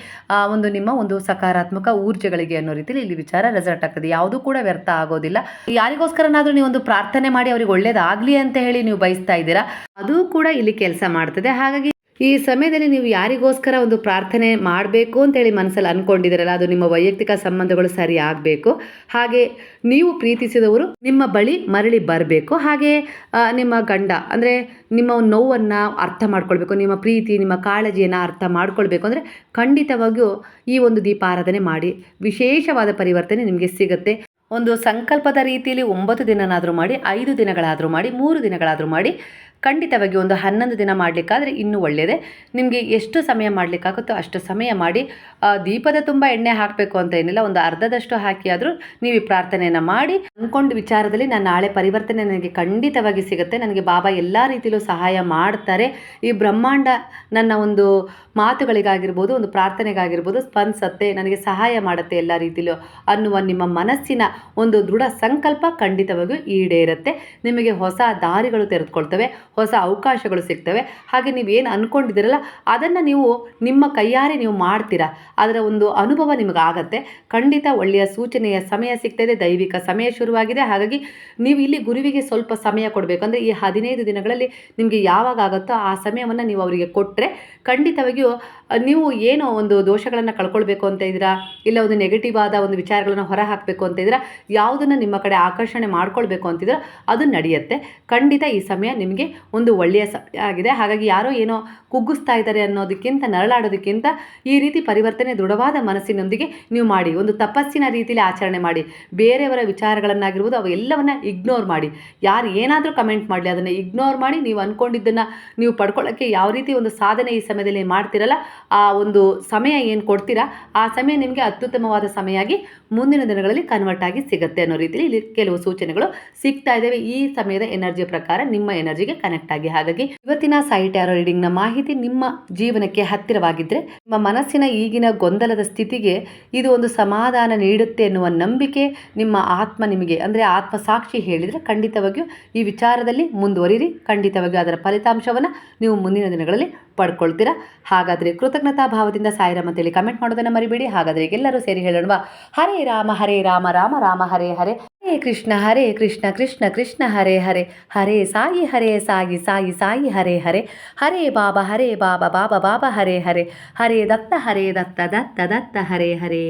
ಒಂದು ನಿಮ್ಮ ಒಂದು ಸಕಾರಾತ್ಮಕ ಊರ್ಜೆಗಳಿಗೆ ಅನ್ನೋ ರೀತಿಯಲ್ಲಿ ಇಲ್ಲಿ ವಿಚಾರ ರೆಸಲ್ಟ್ ಆಗ್ತದೆ. ಯಾವುದೂ ಕೂಡ ವ್ಯರ್ಥ ಆಗೋದಿಲ್ಲ. ಯಾರಿಗೋಸ್ಕರನಾದರೂ ನೀವು ಒಂದು ಪ್ರಾರ್ಥನೆ ಮಾಡಿ, ಅವ್ರಿಗೆ ಒಳ್ಳೇದಾಗಲಿ ಅಂತ ಹೇಳಿ ನೀವು ಬಯಸ್ತಾ ಇದ್ದೀರಾ, ಅದು ಕೂಡ ಇಲ್ಲಿ ಕೆಲಸ ಮಾಡ್ತದೆ. ಹಾಗಾಗಿ ಈ ಸಮಯದಲ್ಲಿ ನೀವು ಯಾರಿಗೋಸ್ಕರ ಒಂದು ಪ್ರಾರ್ಥನೆ ಮಾಡಬೇಕು ಅಂತೇಳಿ ಮನಸ್ಸಲ್ಲಿ ಅಂದ್ಕೊಂಡಿದ್ದೀರಲ್ಲ ಅದು ನಿಮ್ಮ ವೈಯಕ್ತಿಕ ಸಂಬಂಧಗಳು ಸರಿ ಆಗಬೇಕು. ಹಾಗೆ ನೀವು ಪ್ರೀತಿಸಿದವರು ನಿಮ್ಮ ಬಳಿ ಮರಳಿ ಬರಬೇಕು. ಹಾಗೆ ನಿಮ್ಮ ಗಂಡ, ಅಂದರೆ ನಿಮ್ಮ ನೋವನ್ನು ಅರ್ಥ ಮಾಡ್ಕೊಳ್ಬೇಕು, ನಿಮ್ಮ ಪ್ರೀತಿ, ನಿಮ್ಮ ಕಾಳಜಿಯನ್ನು ಅರ್ಥ ಮಾಡ್ಕೊಳ್ಬೇಕು. ಅಂದರೆ ಖಂಡಿತವಾಗಿಯೂ ಈ ಒಂದು ದೀಪಾರಾಧನೆ ಮಾಡಿ ವಿಶೇಷವಾದ ಪರಿವರ್ತನೆ ನಿಮಗೆ ಸಿಗುತ್ತೆ. ಒಂದು ಸಂಕಲ್ಪದ ರೀತಿಯಲ್ಲಿ ಒಂಬತ್ತು ದಿನನಾದರೂ ಮಾಡಿ, ಐದು ದಿನಗಳಾದರೂ ಮಾಡಿ, ಮೂರು ದಿನಗಳಾದರೂ ಮಾಡಿ ಖಂಡಿತವಾಗಿ ಒಂದು ಹನ್ನೊಂದು ದಿನ ಮಾಡಲಿಕ್ಕಾದರೆ ಇನ್ನೂ ಒಳ್ಳೆಯದೇ ನಿಮಗೆ ಎಷ್ಟು ಸಮಯ ಮಾಡಲಿಕ್ಕಾಗುತ್ತೋ ಅಷ್ಟು ಸಮಯ ಮಾಡಿ ದೀಪದ ತುಂಬ ಎಣ್ಣೆ ಹಾಕಬೇಕು ಅಂತ ಏನಿಲ್ಲ, ಒಂದು ಅರ್ಧದಷ್ಟು ಹಾಕಿ ಆದರೂ ನೀವು ಈ ಪ್ರಾರ್ಥನೆಯನ್ನು ಮಾಡಿ. ಅಂದ್ಕೊಂಡು ವಿಚಾರದಲ್ಲಿ ನಾನು ನಾಳೆ ಪರಿವರ್ತನೆ ನನಗೆ ಖಂಡಿತವಾಗಿ ಸಿಗುತ್ತೆ. ನನಗೆ ಬಾಬಾ ಎಲ್ಲ ರೀತಿಯಲ್ಲೂ ಸಹಾಯ ಮಾಡ್ತಾರೆ. ಈ ಬ್ರಹ್ಮಾಂಡ ನನ್ನ ಒಂದು ಮಾತುಗಳಿಗಾಗಿರ್ಬೋದು, ಒಂದು ಪ್ರಾರ್ಥನೆಗಾಗಿರ್ಬೋದು ಸ್ಪಂದಿಸತ್ತೆ ನನಗೆ ಸಹಾಯ ಮಾಡುತ್ತೆ ಎಲ್ಲ ರೀತಿಯಲ್ಲೂ ಅನ್ನುವ ನಿಮ್ಮ ಮನಸ್ಸಿನ ಒಂದು ದೃಢ ಸಂಕಲ್ಪ ಖಂಡಿತವಾಗಿಯೂ ಈಡೇರುತ್ತೆ. ನಿಮಗೆ ಹೊಸ ದಾರಿಗಳು ತೆರೆದುಕೊಳ್ತವೆ. ಹೊಸ ಅವಕಾಶಗಳು ಸಿಗ್ತವೆ. ಹಾಗೆ ನೀವು ಏನು ಅಂದ್ಕೊಂಡಿದ್ದೀರಲ್ಲ ಅದನ್ನು ನೀವು ನಿಮ್ಮ ಕೈಯಾರೆ ನೀವು ಮಾಡ್ತೀರಾ? ಅದರ ಒಂದು ಅನುಭವ ನಿಮಗಾಗತ್ತೆ. ಖಂಡಿತ ಒಳ್ಳೆಯ ಸೂಚನೆಯ ಸಮಯ ಸಿಗ್ತದೆ, ದೈವಿಕ ಸಮಯ ಶುರುವಾಗಿದೆ. ಹಾಗಾಗಿ ನೀವು ಇಲ್ಲಿ ಗುರುವಿಗೆ ಸ್ವಲ್ಪ ಸಮಯ ಕೊಡಬೇಕು. ಅಂದರೆ ಈ ಹದಿನೈದು ದಿನಗಳಲ್ಲಿ ನಿಮಗೆ ಯಾವಾಗ ಆಗುತ್ತೋ ಆ ಸಮಯವನ್ನು ನೀವು ಅವರಿಗೆ ಕೊಟ್ಟರೆ ಖಂಡಿತವಾಗಿಯೂ, ನೀವು ಏನೋ ಒಂದು ದೋಷಗಳನ್ನು ಕಳ್ಕೊಳ್ಬೇಕು ಅಂತ ಇದ್ದೀರಾ? ಇಲ್ಲ ಒಂದು ನೆಗೆಟಿವ್ ಆದ ಒಂದು ವಿಚಾರಗಳನ್ನು ಹೊರ ಹಾಕಬೇಕು ಅಂತ ಇದ್ದೀರಾ? ಯಾವುದನ್ನು ನಿಮ್ಮ ಕಡೆ ಆಕರ್ಷಣೆ ಮಾಡ್ಕೊಳ್ಬೇಕು ಅಂತಿದ್ರೆ ಅದು ನಡೆಯುತ್ತೆ. ಖಂಡಿತ ಈ ಸಮಯ ನಿಮಗೆ ಒಂದು ಒಳ್ಳೆಯ ಸಮಯ ಆಗಿದೆ. ಹಾಗಾಗಿ ಯಾರೋ ಏನೋ ಕುಗ್ಗಿಸ್ತಾ ಇದ್ದಾರೆ ಅನ್ನೋದಕ್ಕಿಂತ ನರಳಾಡೋದಕ್ಕಿಂತ ಈ ರೀತಿ ಪರಿವರ್ತನೆ ದೃಢವಾದ ಮನಸ್ಸಿನೊಂದಿಗೆ ನೀವು ಮಾಡಿ. ಒಂದು ತಪಸ್ಸಿನ ರೀತಿಯಲ್ಲಿ ಆಚರಣೆ ಮಾಡಿ. ಬೇರೆಯವರ ವಿಚಾರಗಳನ್ನಾಗಿರ್ಬೋದು ಅವೆಲ್ಲವನ್ನು ಇಗ್ನೋರ್ ಮಾಡಿ. ಯಾರು ಏನಾದರೂ ಕಮೆಂಟ್ ಮಾಡಲಿ, ಅದನ್ನು ಇಗ್ನೋರ್ ಮಾಡಿ. ನೀವು ಅಂದ್ಕೊಂಡಿದ್ದನ್ನು ನೀವು ಪಡ್ಕೊಳ್ಳೋಕ್ಕೆ ಯಾವ ರೀತಿ ಒಂದು ಸಾಧನೆ ಈ ಸಮಯದಲ್ಲಿ ಮಾಡ್ತಿರಲ್ಲ, ಆ ಒಂದು ಸಮಯ ಏನು ಕೊಡ್ತೀರಾ, ಆ ಸಮಯ ನಿಮಗೆ ಅತ್ಯುತ್ತಮವಾದ ಸಮಯ ಆಗಿ ಮುಂದಿನ ದಿನಗಳಲ್ಲಿ ಕನ್ವರ್ಟ್ ಆಗಿ ಸಿಗುತ್ತೆ ಅನ್ನೋ ರೀತಿಯಲ್ಲಿ ಇಲ್ಲಿ ಕೆಲವು ಸೂಚನೆಗಳು ಸಿಗ್ತಾ ಇದ್ದಾವೆ ಈ ಸಮಯದ ಎನರ್ಜಿ ಪ್ರಕಾರ ನಿಮ್ಮ ಎನರ್ಜಿಗೆ ಕನೆಕ್ಟ್ ಆಗಿ. ಹಾಗಾಗಿ ಇವತ್ತಿನ ಸೈಟ್ ಆರೋ ರೀಡಿಂಗ್ನ ಮಾಹಿತಿ ನಿಮ್ಮ ಜೀವನಕ್ಕೆ ಹತ್ತಿರವಾಗಿದ್ದರೆ ನಿಮ್ಮ ಮನಸ್ಸಿನ ಈಗಿನ ಗೊಂದಲದ ಸ್ಥಿತಿಗೆ ಇದು ಒಂದು ಸಮಾಧಾನ ನೀಡುತ್ತೆ ಎನ್ನುವ ನಂಬಿಕೆ ನಿಮ್ಮ ಆತ್ಮ ನಿಮಗೆ, ಅಂದರೆ ಆತ್ಮ ಸಾಕ್ಷಿ ಹೇಳಿದರೆ ಖಂಡಿತವಾಗಿಯೂ ಈ ವಿಚಾರದಲ್ಲಿ ಮುಂದುವರಿರಿ ಖಂಡಿತವಾಗಿಯೂ ಅದರ ಫಲಿತಾಂಶವನ್ನು ನೀವು ಮುಂದಿನ ದಿನಗಳಲ್ಲಿ ಪಡ್ಕೊಳ್ತೀರಾ? ಹಾಗಾದರೆ ಕೃತಜ್ಞತಾ ಭಾವದಿಂದ ಸಾಯಿರಾಮ್ ಅಂತೇಳಿ ಕಮೆಂಟ್ ಮಾಡೋದನ್ನು ಮರಿಬೇಡಿ. ಹಾಗಾದರೆ ಎಲ್ಲರೂ ಸೇರಿ ಹೇಳೋಣ ಹರೇ ರಾಮ ಹರೇ ರಾಮ ರಾಮ ರಾಮ, ಹರೇ ಹರೇ. ಹರೇ ಕೃಷ್ಣ ಹರೇ ಕೃಷ್ಣ ಕೃಷ್ಣ ಕೃಷ್ಣ, ಹರೇ ಹರೇ. ಹರೇ ಸಾಯಿ ಹರೇ ಸಾಯಿ ಸಾಯಿ ಸಾಯಿ, ಹರೇ ಹರೇ. ಹರೇ ಬಾಬಾ ಹರೇ ಬಾಬಾ ಬಾಬಾ ಬಾಬಾ, ಹರೇ ಹರೇ. ಹರೇ ದತ್ತ ಹರೇ ದತ್ತ ದತ್ತ ದತ್ತ, ಹರೇ ಹರೇ.